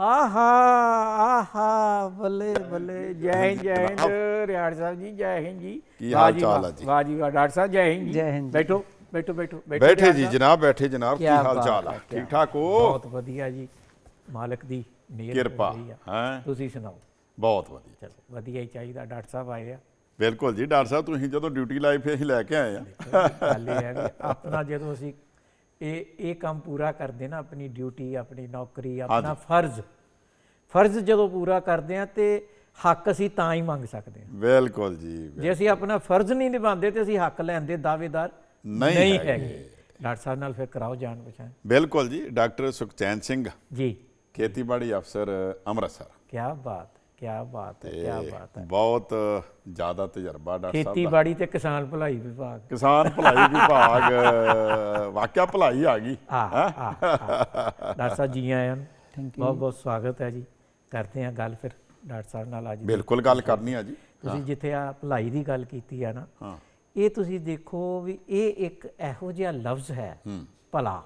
ਆਹਾ ਆਹਾ ਬੱਲੇ ਬੱਲੇ। ਜੈ ਹਿੰਦ ਜੈ ਹਿੰਦ ਰਿਆੜ ਸਾਹਿਬ ਜੀ ਜੈ ਹਿੰਦ ਜੀ। ਕੀ ਹਾਲ ਚਾਲ ਆ ਜੀ? ਵਾਹ ਜੀ ਵਾਹ। ਡਾਕਟਰ ਸਾਹਿਬ ਜੈ ਹਿੰਦ ਜੀ। ਜੈ ਹਿੰਦ ਜੀ। ਬੈਠੋ ਬੈਠੋ ਬੈਠੋ ਬੈਠੋ। ਜੀ। ਜਨਾਬ ਬੈਠੇ ਜਨਾਬ ਕੀ ਹਾਲ ਚਾਲ ਆ? ਹੈ, ਠੀਕ ਠਾਕ ਹੋ? ਬਹੁਤ ਵਧੀਆ ਜੀ। ਮਾਲਕ ਦੀ ਮਿਹਰ ਕਿਰਪਾ। ਹੈ? ਤੁਸੀਂ ਸੁਣਾਓ? ਬਹੁਤ ਵਧੀਆ। ਚਲੋ ਵਧੀਆ ਹੀ ਚਾਹੀਦਾ। ਡਾਕਟਰ ਸਾਹਿਬ ਆਏ ਆ। ਬਿਲਕੁਲ ਜੀ ਡਾਕਟਰ ਸਾਹਿਬ ਤੁਸੀਂ ਜਦੋਂ ਡਿਊਟੀ ਲਾਈ ਫਿਰ ਅਸੀਂ ਲੈ ਕੇ ਆਏ ਆ। ਗੱਲ ਇਹ ਹੈ ਵੀ ਆਪਣਾ ਜਦੋਂ ਅਸੀਂ ਇਹ ਇਹ ਕੰਮ ਪੂਰਾ ਕਰਦੇ ਨਾ ਆਪਣੀ ਡਿਊਟੀ ਆਪਣੀ ਨੌਕਰੀ ਆਪਣਾ ਫਰਜ਼। ਫਰਜ਼ ਜਦੋਂ ਪੂਰਾ ਕਰਦੇ ਆ ਤੇ ਹੱਕ ਅਸੀਂ ਤਾਂ ਹੀ ਮੰਗ ਸਕਦੇ ਹਾਂ। ਬਿਲਕੁਲ ਜੀ ਜੇ ਅਸੀਂ ਆਪਣਾ ਫਰਜ਼ ਨਹੀਂ ਨਿਭਾਉਂਦੇ ਤੇ ਅਸੀਂ ਹੱਕ ਲੈਣ ਦੇ ਦਾਅਵੇਦਾਰ ਨਹੀਂ ਹੈਗੇ। ਡਾਕਟਰ ਸਾਹਿਬ ਨਾਲ ਫਿਰ ਕਰਾਓ ਜਾਣ ਪਛਾਣ। ਬਿਲਕੁਲ ਜੀ ਡਾਕਟਰ ਸੁਖਚੈਨ ਸਿੰਘ ਜੀ। ਖੇਤੀਬਾੜੀ ਅਫਸਰ ਅੰਮ੍ਰਿਤਸਰ। ਕੀ ਬਾਤ। ਕੀ ਬਾਤ ਹੈ ਕੀ ਬਾਤ ਹੈ। ਬਹੁਤ ਜ਼ਿਆਦਾ ਤਜਰਬਾ ਡਾਕਟਰ ਸਾਹਿਬ ਦਾ। ਖੇਤੀਬਾੜੀ ਤੇ ਕਿਸਾਨ ਭਲਾਈ ਵਿਭਾਗ। ਕਿਸਾਨ ਭਲਾਈ ਵਿਭਾਗ ਵਾਕਿਆ ਭਲਾਈ ਆ ਗਈ। ਆ ਆ ਆ। ਡਾਕਟਰ ਸਾਹਿਬ ਜੀ ਆਇਆਂ ਬਹੁਤ ਬਹੁਤ ਸਵਾਗਤ ਹੈ ਜੀ। ਕਰਦੇ ਹਾਂ ਗੱਲ ਫਿਰ ਡਾਕਟਰ ਸਾਹਿਬ ਨਾਲ ਅੱਜ ਬਿਲਕੁਲ ਗੱਲ ਕਰਨੀ ਆ ਜੀ। ਤੁਸੀਂ ਜਿੱਥੇ ਆ ਭਲਾਈ ਦੀ ਗੱਲ ਕੀਤੀ ਆ ਨਾ ਹਾਂ। ਇਹ ਤੁਸੀਂ ਦੇਖੋ ਵੀ ਇਹ ਇੱਕ ਇਹੋ ਜਿਹਾ ਲਫ਼ਜ਼ ਹੈ ਭਲਾ।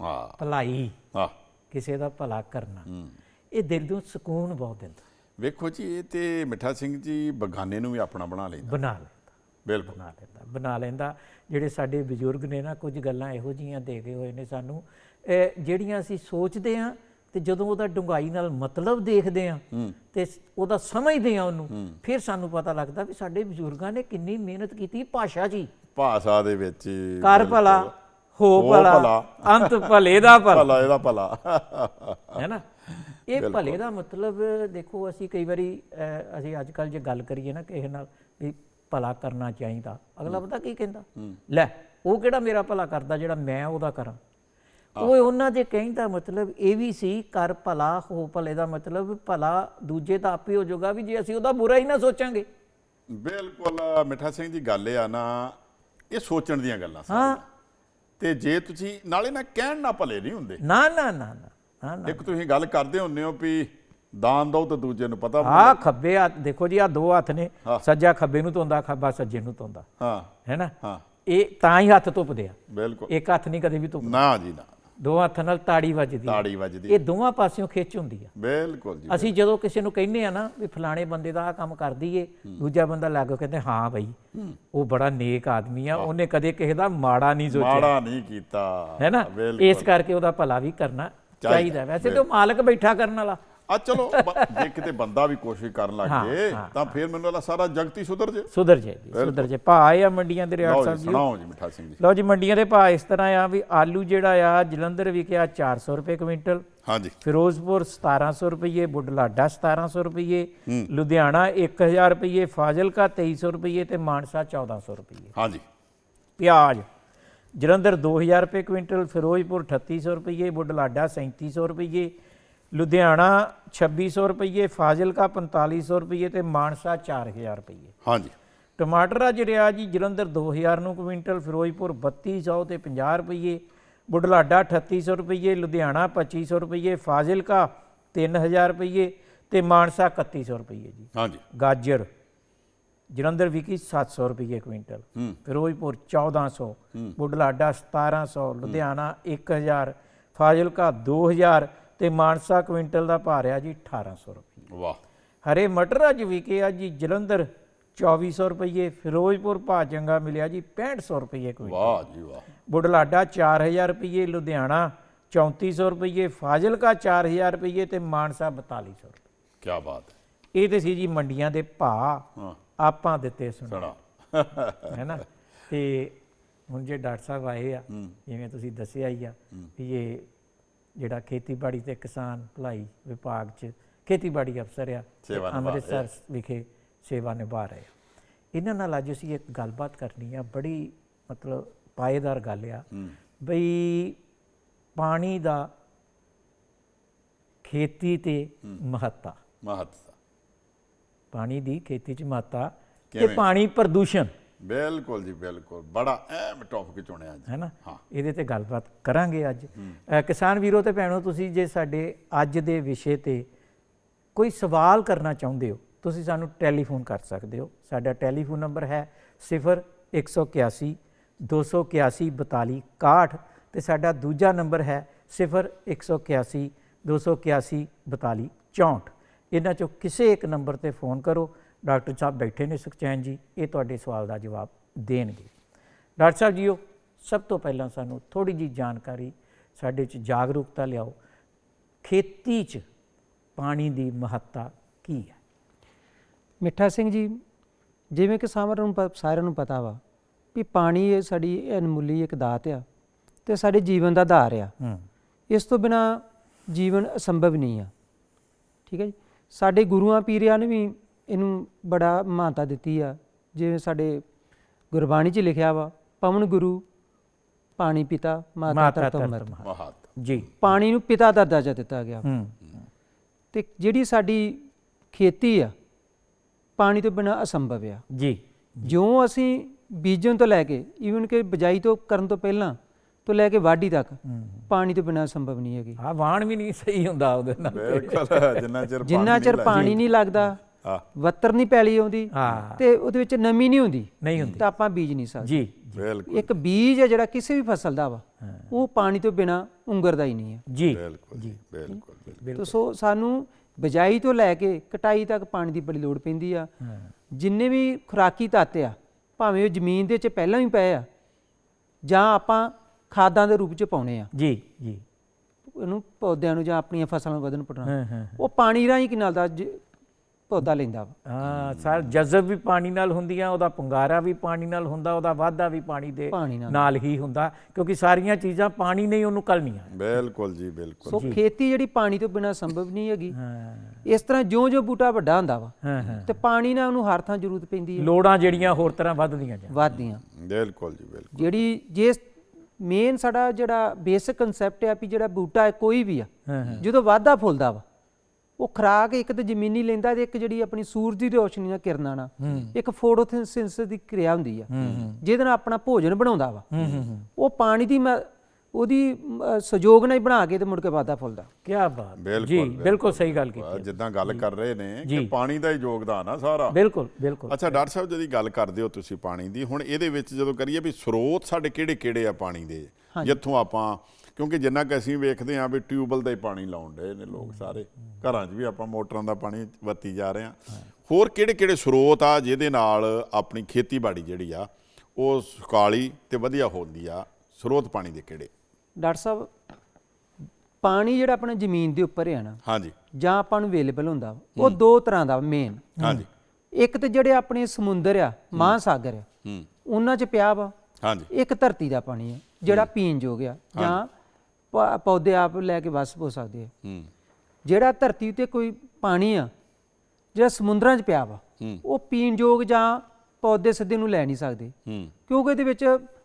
ਹਾਂ। ਭਲਾਈ। ਹਾਂ। ਕਿਸੇ ਦਾ ਭਲਾ ਕਰਨਾ। ਇਹ ਦਿਲ ਨੂੰ ਸਕੂਨ ਬਹੁਤ ਦਿੰਦਾ। ਵੇਖੋ ਜੀ ਇਹ ਤੇ ਮਿੱਠਾ ਸਿੰਘ ਜੀ ਬਗਾਨੇ ਨੂੰ ਵੀ ਆਪਣਾ ਬਣਾ ਲੈਂਦਾ। ਬਣਾ ਲੈਂਦਾ। ਬਿਲਕੁਲ। ਬਣਾ ਲੈਂਦਾ ਬਣਾ ਲੈਂਦਾ। ਜਿਹੜੇ ਸਾਡੇ ਬਜ਼ੁਰਗ ਨੇ ਨਾ ਕੁਝ ਗੱਲਾਂ ਇਹੋ ਜੀਆਂ ਦੇ ਗਏ ਹੋਏ ਨੇ ਸਾਨੂੰ। ਇਹ ਜਿਹੜੀਆਂ ਅਸੀਂ ਸੋਚਦੇ ਆ ਤੇ ਜਦੋਂ ਉਹਦਾ ਡੁੰਗਾਈ ਨਾਲ ਮਤਲਬ ਦੇਖਦੇ ਆ ਤੇ ਉਹਦਾ ਸਮਝਦੇ ਆ ਉਹਨੂੰ ਫਿਰ ਸਾਨੂੰ ਪਤਾ ਲੱਗਦਾ ਵੀ ਸਾਡੇ ਬਜ਼ੁਰਗਾਂ ਨੇ ਕਿੰਨੀ ਮਿਹਨਤ ਕੀਤੀ ਭਾਸ਼ਾ ਜੀ। ਭਾਸ਼ਾ ਦੇ ਵਿੱਚ ਕਰ ਭਲਾ ਹੋ ਭਲਾ ਭਲਾ। ਅੰਤ ਭਲੇ ਦਾ ਭਲਾ। ਭਲਾ ਇਹਦਾ ਭਲਾ। ਹੈ ਨਾ? ਇਹ ਭਲੇ ਦਾ ਮਤਲਬ ਦੇਖੋ ਅਸੀਂ ਕਈ ਵਾਰੀ ਅਸੀਂ ਅੱਜ ਕੱਲ ਜੇ ਗੱਲ ਕਰੀਏ ਨਾ ਕਿਸੇ ਨਾਲ ਵੀ ਭਲਾ ਕਰਨਾ ਚਾਹੀਦਾ ਅਗਲਾ ਪਤਾ ਕੀ ਕਹਿੰਦਾ? ਲੈ ਉਹ ਕਿਹੜਾ ਮੇਰਾ ਭਲਾ ਕਰਦਾ ਜਿਹੜਾ ਮੈਂ ਉਹਦਾ ਕਰਾਂ? ਉਹ ਉਹਨਾਂ ਦੇ ਕਹਿਣ ਦਾ ਮਤਲਬ ਇਹ ਵੀ ਸੀ ਕਰ ਭਲਾ ਹੋ ਭਲੇ ਦਾ ਮਤਲਬ ਭਲਾ ਦੂਜੇ ਦਾ ਆਪੇ ਹੋ ਜਾਊਗਾ ਵੀ ਜੇ ਅਸੀਂ ਉਹਦਾ ਬੁਰਾ ਹੀ ਨਾ ਸੋਚਾਂਗੇ। ਬਿਲਕੁਲ ਮਿੱਠਾ ਸਿੰਘ ਜੀ ਗੱਲ ਆ ਨਾ ਇਹ ਸੋਚਣ ਦੀਆਂ ਗੱਲਾਂ ਸਾਰੀਆਂ। ਤੇ ਜੇ ਤੁਸੀਂ ਨਾਲੇ ਨਾ ਕਹਿਣ ਨਾ ਭਲੇ ਨਹੀਂ ਹੁੰਦੇ। ਨਾ ਨਾ ਨਾ। ਇੱਕ ਤੁਸੀਂ ਗੱਲ ਕਰਦੇ ਹੁੰਦੇ ਹੋ ਵੀ ਦਾਨ ਦੋ ਤਾਂ ਦੂਜੇ ਨੂੰ ਪਤਾ ਆ ਖੱਬੇ ਹੱਥ ਦੇਖੋ ਜੀ ਆ ਦੋ ਹੱਥ ਨੇ ਸੱਜਾ ਖੱਬੇ ਨੂੰ ਧੋਂਦਾ ਖੱਬਾ ਸੱਜੇ ਨੂੰ ਧੋਂਦਾ। ਹਾਂ। ਹੈ ਨਾ? ਹਾਂ। ਇਹ ਤਾਂ ਹੀ ਹੱਥ ਧੁੱਪਦੇ ਆ। ਬਿਲਕੁਲ। ਇੱਕ ਹੱਥ ਨਹੀਂ ਕਦੇ ਵੀ ਧੁੱਪ ਨਾ ਜੀ ਨਾ। ਦੋ ਹੱਥਾਂ ਨਾਲ ਤਾੜੀ ਵੱਜਦੀ। ਤਾੜੀ ਵੱਜਦੀ ਇਹ ਦੋਵਾਂ ਪਾਸਿਓਂ ਖਿੱਚ ਹੁੰਦੀ ਆ। ਬਿਲਕੁਲ ਜੀ ਅਸੀਂ ਜਦੋਂ ਕਿਸੇ ਨੂੰ ਕਹਿੰਦੇ ਆ ਨਾ ਵੀ ਫਲਾਣੇ ਬੰਦੇ ਦਾ ਆ ਕੰਮ ਕਰ ਦਈਏ ਦੂਜਾ ਬੰਦਾ ਲੱਗ ਕੇ ਕਹਿੰਦੇ ਹਾਂ ਬਈ ਉਹ ਬੜਾ ਨੇਕ ਆਦਮੀ ਆ। ਉਹਨੇ ਕਦੇ ਕਿਸੇ ਦਾ ਮਾੜਾ ਨਹੀਂ ਸੋਚਿਆ। ਮਾੜਾ ਨਹੀਂ ਕੀਤਾ। ਹੈ ਨਾ? ਬਿਲਕੁਲ। ਇਸ ਕਰਕੇ ਉਹਦਾ ਭਲਾ ਵੀ ਕਰਨਾ ਚਾਹੀਦਾ, ਵੈਸੇ ਤੇ ਉਹ ਮਾਲਕ ਬੈਠਾ ਕਰਨ ਵਾਲਾ। ਆ ਚਲੋ ਜੇ ਕਿਤੇ ਬੰਦਾ ਵੀ ਕੋਸ਼ਿਸ਼ ਕਰਨ ਲੱਗ ਜੇ ਤਾਂ ਫਿਰ ਮੈਨੂੰ ਲੱਗਦਾ ਸਾਰਾ ਜਗਤ ਹੀ ਸੁਧਰ ਜੇ। ਸੁਧਰ ਜੇ ਸੁਧਰ ਜੇ। ਭਾ ਆ ਮੰਡੀਆਂ ਦੇ ਰਿਆੜ ਸਾਹਿਬ ਜੀ ਜੀ। ਸੁਣਾਓ ਜੀ ਮਿੱਠਾ ਸਿੰਘ ਜੀ। ਲਓ ਜੀ ਮੰਡੀਆਂ ਦੇ ਭਾਅ ਇਸ ਤਰ੍ਹਾਂ ਆ ਵੀ ਆਲੂ ਜਿਹੜਾ ਆ ਜਲੰਧਰ ਵਿਕਿਆ 400 ਰੁਪਏ ਕੁਇੰਟਲ। ਹਾਂਜੀ। ਫਿਰੋਜ਼ਪੁਰ 1700 ਰੁਪਏ ਬੁਢਲਾਡਾ 1700 ਰੁਪਏ ਲੁਧਿਆਣਾ 1000 ਰੁਪਏ ਫਾਜ਼ਿਲਕਾ 2300 ਰੁਪਏ ਤੇ ਮਾਨਸਾ 1400 ਰੁਪਏ ਹਾਂਜੀ। ਪਿਆਜ਼ ਜਲੰਧਰ 2000 ਰੁਪਏ ਕੁਇੰਟਲ ਫਿਰੋਜ਼ਪੁਰ 3800 ਰੁਪਏ ਬੁਢਲਾਡਾ 3700 ਰੁਪਏ ਲੁਧਿਆਣਾ 2600 ਰੁਪਏ ਫਾਜ਼ਿਲਕਾ 4500 ਰੁਪਏ ਤੇ ਮਾਨਸਾ 4000 ਰੁਪਏ ਹਾਂਜੀ। ਟਮਾਟਰ ਅੱਜ ਰਿਹਾ ਜੀ ਜਲੰਧਰ 2000 ਨੂੰ ਕੁਇੰਟਲ ਫਿਰੋਜ਼ਪੁਰ 3200 ਤੇ 50 ਰੁਪਏ ਬੁਢਲਾਡਾ 3800 ਰੁਪਏ ਲੁਧਿਆਣਾ 2500 ਰੁਪਏ ਫਾਜ਼ਿਲਕਾ 3000 ਰੁਪਏ ਤੇ ਮਾਨਸਾ 3100 ਰੁਪਏ ਜੀ। ਹਾਂਜੀ। ਗਾਜਰ ਜਲੰਧਰ ਵਿਕੀ 700 ਰੁਪਏ ਕੁਇੰਟਲ ਫਿਰੋਜ਼ਪੁਰ 1400 ਬੁਢਲਾਡਾ 1700 ਲੁਧਿਆਣਾ 1000 ਫਾਜ਼ਿਲਕਾ 2000 ਤੇ ਮਾਨਸਾ ਕੁਇੰਟਲ ਦਾ ਭਾਅ ਰਿਹਾ ਜੀ 1800 ਰੁਪਏ ਵਾਹ। ਹਰੇ ਮਟਰ ਅੱਜ ਵਿਕੇ ਆ ਜੀ ਜਲੰਧਰ 2400 ਰੁਪਏ ਫਿਰੋਜ਼ਪੁਰ ਭਾਅ ਚੰਗਾ ਮਿਲਿਆ ਜੀ 6500 ਰੁਪਏ ਕੁਇੰਟਲ। ਵਾਹ ਜੀ ਵਾਹ। ਬੁਢਲਾਡਾ 4000 ਰੁਪਏ ਲੁਧਿਆਣਾ 3400 ਰੁਪਏ ਫਾਜ਼ਿਲਕਾ 4000 ਰੁਪਏ ਤੇ ਮਾਨਸਾ 4200 ਰੁਪਏ ਕੀ ਬਾਤ। ਹੈ ਇਹ ਤੇ ਸੀ ਜੀ ਮੰਡੀਆਂ ਦੇ ਭਾਅ। ਹਾਂ। ਆਪਾਂ ਦਿੱਤੇ ਸੁਣ। ਹੈ ਨਾ ਤੇ ਹੁਣ ਜੇ ਡਾਕਟਰ ਸਾਹਿਬ ਆਏ ਆ ਜਿਵੇਂ ਤੁਸੀਂ ਦੱਸਿਆ ਹੀ ਆ ਵੀ ਇਹ ਜਿਹੜਾ ਖੇਤੀਬਾੜੀ ਤੇ ਕਿਸਾਨ ਭਲਾਈ ਵਿਭਾਗ 'ਚ ਖੇਤੀਬਾੜੀ ਅਫਸਰ ਆ ਅੰਮ੍ਰਿਤਸਰ ਵਿਖੇ ਸੇਵਾ ਨਿਭਾ ਰਹੇ ਇਹਨਾਂ ਨਾਲ ਅੱਜ ਅਸੀਂ ਇੱਕ ਗੱਲਬਾਤ ਕਰਨੀ ਆ ਬੜੀ ਮਤਲਬ ਪਾਏਦਾਰ ਗੱਲ ਆ ਬਈ ਪਾਣੀ ਦਾ ਖੇਤੀ ਤੇ ਮਹੱਤਤਾ। ਮਹੱਤਤਾ। ਪਾਣੀ ਦੀ ਖੇਤੀ 'ਚ ਮਹੱਤਤਾ ਤੇ ਕਿਵੇਂ? ਪਾਣੀ ਪ੍ਰਦੂਸ਼ਣ। ਬਿਲਕੁਲ ਜੀ ਬਿਲਕੁਲ। ਬੜਾ ਅਹਿਮ ਟੌਪਿਕ ਚੁਣਿਆ ਜੀ ਹੈ ਨਾ ਹਾਂ। ਇਹਦੇ ਤੇ ਗੱਲਬਾਤ ਕਰਾਂਗੇ ਅੱਜ। ਅ, ਕਿਸਾਨ ਵੀਰੋ ਤੇ ਭੈਣੋ ਤੁਸੀਂ ਜੇ ਸਾਡੇ ਅੱਜ ਦੇ ਵਿਸ਼ੇ ਤੇ ਕੋਈ ਸਵਾਲ ਕਰਨਾ ਚਾਹੁੰਦੇ ਹੋ ਤੁਸੀਂ ਸਾਨੂੰ ਟੈਲੀਫੋਨ ਕਰ ਸਕਦੇ ਹੋ। ਸਾਡਾ ਟੈਲੀਫੋਨ ਨੰਬਰ ਹੈ 0181 281 42 61 ਤੇ ਸਾਡਾ ਦੂਜਾ ਨੰਬਰ ਹੈ 0181 281 42 64 ਇਹਨਾਂ ਚੋਂ ਕਿਸੇ ਇੱਕ ਨੰਬਰ ਤੇ ਫੋਨ ਕਰੋ। ਡਾਕਟਰ ਸਾਹਿਬ ਬੈਠੇ ਨੇ ਸੁਖਚੈਨ ਜੀ ਇਹ ਤੁਹਾਡੇ ਸਵਾਲ ਦਾ ਜਵਾਬ ਦੇਣਗੇ। ਡਾਕਟਰ ਸਾਹਿਬ ਜੀਓ ਸਭ ਤੋਂ ਪਹਿਲਾਂ ਸਾਨੂੰ ਥੋੜੀ ਜੀ ਜਾਣਕਾਰੀ ਸਾਡੇ ਚ ਜਾਗਰੂਕਤਾ ਲਿਆਓ। ਖੇਤੀ ਚ ਪਾਣੀ ਦੀ ਮਹੱਤਤਾ ਕੀ ਹੈ? ਮਿੱਠਾ ਸਿੰਘ ਜੀ ਜਿਵੇਂ ਕਿ ਸਾਰਿਆਂ ਨੂੰ ਸਾਰਿਆਂ ਨੂੰ ਪਤਾ ਵਾ ਵੀ ਪਾਣੀ ਇਹ ਸਾਡੀ ਅਨਮੁੱਲੀ ਇੱਕ ਦਾਤ ਆ ਤੇ ਸਾਡੇ ਜੀਵਨ ਦਾ ਆਧਾਰ ਆ। ਇਸ ਤੋਂ ਬਿਨਾ ਜੀਵਨ ਅਸੰਭਵ ਨਹੀਂ ਆ। ਠੀਕ ਹੈ ਜੀ? ਸਾਡੇ ਗੁਰੂਆਂ ਪੀਰਿਆਂ ਨੇ ਵੀ ਇਹਨੂੰ ਬੜਾ ਮਾਨਤਾ ਦਿੱਤੀ ਆ। ਜਿਵੇਂ ਸਾਡੇ ਗੁਰਬਾਣੀ 'ਚ ਲਿਖਿਆ ਵਾ ਪਵਨ ਗੁਰੂ ਪਾਣੀ ਪਿਤਾ ਮਾਤਾ ਮਾਤਾ ਧਰਤ ਅੰਮ੍ਰਿਤ ਮਹਤ। ਜੀ। ਪਾਣੀ ਨੂੰ ਪਿਤਾ ਦਾ ਦਰਜਾ ਦਿੱਤਾ ਗਿਆ। ਹੂੰ। ਤੇ ਜਿਹੜੀ ਸਾਡੀ ਖੇਤੀ ਆ ਪਾਣੀ ਤੋਂ ਬਿਨਾ ਅਸੰਭਵ ਆ। ਜੀ। ਜਿਉਂ ਅਸੀਂ ਬੀਜਣ ਤੋਂ ਲੈ ਕੇ ਈਵਨ ਕਿ ਬਜਾਈ ਤੋਂ ਕਰਨ ਤੋਂ ਪਹਿਲਾਂ ਤੋਂ ਲੈ ਕੇ ਵਾਢੀ ਤੱਕ ਹੂੰ ਪਾਣੀ ਤੋਂ ਬਿਨਾ ਸੰਭਵ ਨਹੀਂ ਹੈਗੀ। ਆ ਵਾਣ ਵੀ ਨਹੀਂ ਸਹੀ ਹੁੰਦਾ ਉਹਦੇ ਨਾਲ। ਬਿਲਕੁਲ ਜਿੰਨਾ ਚਿਰ ਜਿੰਨਾ ਚਿਰ ਪਾਣੀ ਨਹੀਂ ਲੱਗਦਾ ਆ ਵੱਤਰ ਨਹੀਂ ਪੈਲੀ ਆਉਂਦੀ ਹਾਂ। ਤੇ ਉਹਦੇ ਵਿੱਚ ਨਮੀ ਨਹੀਂ ਹੁੰਦੀ ਨਹੀਂ ਹੁੰਦੀ। ਤਾਂ ਆਪਾਂ ਬੀਜ ਨਹੀਂ ਸਕਦੇ। ਜੀ ਬਿਲਕੁਲ। ਇੱਕ ਬੀਜ ਹੈ ਜਿਹੜਾ ਕਿਸੇ ਵੀ ਫਸਲ ਦਾ ਵਾ ਉਹ ਪਾਣੀ ਤੋਂ ਬਿਨਾ ਉਂਗਰਦਾ ਹੀ ਨਹੀਂ ਹੈ। ਜੀ ਬਿਲਕੁਲ ਜੀ। ਬਿਲਕੁਲ। ਤੋ ਸੋ ਸਾਨੂੰ ਬਜਾਈ ਤੋਂ ਲੈ ਕੇ ਕਟਾਈ ਤੱਕ ਪਾਣੀ ਦੀ ਬੜੀ ਲੋੜ ਪੈਂਦੀ ਆ। ਹਾਂ। ਜਿੰਨੇ ਵੀ ਖੁਰਾਕੀ ਤੱਤ ਆ ਭਾਵੇਂ ਉਹ ਜ਼ਮੀਨ ਦੇ ਵਿੱਚ ਪਹਿਲਾਂ ਵੀ ਪਏ ਆ ਜਾਂ ਆਪਾਂ ਖਾਦਾਂ ਦੇ ਰੂਪ ਚ ਪਾਉਣੇ ਆ। ਜੀ ਜੀ। ਉਹਨੂੰ ਪੌਦਿਆਂ ਨੂੰ ਜਾਂ ਆਪਣੀਆਂ ਫਸਲਾਂ ਨੂੰ ਵਧਣ ਪੁੱਟਣਾ। ਹਾਂ ਹਾਂ ਉਹ ਪਾਣੀ ਰਾਹੀਂ ਕਿਨਾਲ ਦਾ ਜ- ਪੌਦਾ ਲੈਂਦਾ ਵਾ। ਹਾਂ ਸਾਰ ਜਜ਼ਬ ਵੀ ਪਾਣੀ ਨਾਲ ਹੁੰਦੀਆਂ ਉਹਦਾ ਪੁੰਗਾਰਾ ਵੀ ਪਾਣੀ ਨਾਲ ਹੁੰਦਾ ਉਹਦਾ ਵਾਧਾ ਵੀ ਪਾਣੀ ਦੇ ਪਾਣੀ ਨਾਲ। ਨਾਲ ਹੀ ਹੁੰਦਾ ਕਿਉਂਕਿ ਸਾਰੀਆਂ ਚੀਜ਼ਾਂ ਪਾਣੀ ਨੇ ਹੀ ਉਹਨੂੰ ਕਰਨੀਆਂ ਬਿਲਕੁਲ ਜੀ ਬਿਲਕੁਲ। ਸੋ ਖੇਤੀ ਜਿਹੜੀ ਪਾਣੀ ਤੋਂ ਬਿਨਾ ਸੰਭਵ ਨਹੀਂ ਹੈਗੀ ਹਾਂ। ਇਸ ਤਰ੍ਹਾਂ ਜਿਉਂ-ਜਿਉਂ ਬੂਟਾ ਵੱਡਾ ਹੁੰਦਾ ਵਾ ਹਾਂ ਹਾਂ। ਤੇ ਪਾਣੀ ਨਾਲ ਉਹਨੂੰ ਹਰ ਥਾਂ ਜ਼ਰੂਰਤ ਪੈਂਦੀ ਹੈ। ਲੋੜਾਂ ਜਿਹੜੀਆਂ ਹੋਰ ਤਰ੍ਹਾਂ ਵੱਧਦੀਆਂ ਜਾਂ ਵੱਧਦੀਆਂ। ਬਿਲਕੁਲ ਜੀ ਬਿਲਕੁਲ। ਜਿਹੜੀ ਜੇ ਮੇਨ ਸਾਡਾ ਜਿਹੜਾ ਬੇਸਿਕ ਕਨਸੈਪਟ ਹੈ ਵੀ ਜਿਹੜਾ ਬੂਟਾ ਹੈ ਕੋਈ ਵੀ ਆ ਜਦੋਂ ਵਾਧਾ ਫੁੱਲਦਾ ਵਾ ਉਹ ਖਰਾਕ ਇੱਕ ਤਾਂ ਜ਼ਮੀਨੀ ਲੈਂਦਾ ਤੇ ਇੱਕ ਜਿਹੜੀ ਆਪਣੀ ਸੂਰਜ ਦੀ ਰੋਸ਼ਨੀ ਨਾਲ ਕਿਰਨਾਂ ਨਾਲ ਇੱਕ ਫੋਟੋਸਿੰਥੇਸਿਸ ਦੀ ਕਿਰਿਆ ਹੁੰਦੀ ਆ ਜਿਹਦੇ ਨਾਲ ਆਪਣਾ ਭੋਜਨ ਬਣਾਉਂਦਾ ਵਾ। ਉਹ ਪਾਣੀ ਦੀ ਮ- ਉਹਦੀ ਸਹਿਯੋਗ ਨਾਲ ਹੀ ਬਣਾ ਕੇ ਤੇ ਮੁੜ ਕੇ ਵਾਧਾ ਫੁੱਲਦਾ। ਕੀ ਬਾਤ। ਬਿਲਕੁਲ, ਜੀ ਬਿਲਕੁਲ ਸਹੀ ਗੱਲ ਕੀਤੀ। ਜਿੱਦਾਂ ਗੱਲ ਕਰ ਰਹੇ ਨੇ ਕਿ ਪਾਣੀ ਦਾ ਹੀ ਯੋਗਦਾਨ ਆ ਸਾਰਾ। ਬਿਲਕੁਲ ਬਿਲਕੁਲ। ਅੱਛਾ ਡਾਕਟਰ ਸਾਹਿਬ ਜਦੀ ਗੱਲ ਕਰਦੇ ਹੋ ਤੁਸੀਂ ਪਾਣੀ ਦੀ ਹੁਣ ਇਹਦੇ ਵਿੱਚ ਜਦੋਂ ਕਰੀਏ ਵੀ ਸਰੋਤ ਸਾਡੇ ਕਿਹੜੇ ਕਿਹੜੇ ਆ ਪਾਣੀ ਦੇ? ਜਿੱਥੋਂ ਆਪਾਂ ਕਿਉਂਕਿ ਜਿੰਨਾ ਕਿ ਅਸੀਂ ਵੇਖਦੇ ਆ ਵੀ ਟਿਊਬਲ ਦਾ ਹੀ ਪਾਣੀ ਲਾਉਣ ਦੇ ਨੇ ਲੋਕ ਸਾਰੇ। ਘਰਾਂ 'ਚ ਵੀ ਆਪਾਂ ਮੋਟਰਾਂ ਦਾ ਪਾਣੀ ਵਰਤੀ ਜਾ ਰਹੇ ਆ ਹੋਰ ਕਿਹੜੇ ਕਿਹੜੇ ਸਰੋਤ ਆ ਜਿਹਦੇ ਨਾਲ ਆਪਣੀ ਖੇਤੀਬਾੜੀ ਜਿਹੜੀ ਆ ਉਹ ਸੁਕਾਲੀ ਤੇ ਵਧੀਆ ਹੁੰਦੀ ਆ? ਸਰੋਤ ਪਾਣੀ ਦੇ ਕਿਹੜੇ? ਡਾਕਟਰ ਸਾਹਿਬ ਪਾਣੀ ਜਿਹੜਾ ਆਪਣਾ ਜ਼ਮੀਨ ਦੇ ਉੱਪਰ ਹੈ ਨਾ ਹਾਂਜੀ। ਜਾਂ ਆਪਾਂ ਨੂੰ ਅਵੇਲੇਬਲ ਹੁੰਦਾ ਉਹ ਦੋ ਤਰ੍ਹਾਂ ਦਾ ਮੇਨ ਹਾਂਜੀ। ਇੱਕ ਤੇ ਜਿਹੜੇ ਆਪਣੇ ਸਮੁੰਦਰ ਆ ਮਹਾਸਾਗਰ ਆ ਹੂੰ। ਉਹਨਾਂ 'ਚ ਪਿਆ ਵਾ। ਹਾਂਜੀ। ਇੱਕ ਧਰਤੀ ਦਾ ਪਾਣੀ ਹੈ ਜਿਹੜਾ ਪੀਣ ਯੋਗ ਆ ਜਾਂ ਪੌਦੇ ਆਪ ਲੈ ਕੇ ਵਸ ਹੋ ਸਕਦੇ ਆ। ਹੂੰ। ਜਿਹੜਾ ਧਰਤੀ ਤੇ ਕੋਈ ਪਾਣੀ ਆ ਜਿਹੜਾ ਸਮੁੰਦਰਾਂ 'ਚ ਪਿਆ ਵਾ। ਉਹ ਪੀਣ ਯੋਗ ਜਾਂ ਪੌਦੇ ਸਿੱਧੇ ਨੂੰ ਲੈ ਨਹੀਂ ਸਕਦੇ। ਹੂੰ। ਕਿਉਂਕਿ ਇਹਦੇ ਵਿੱਚ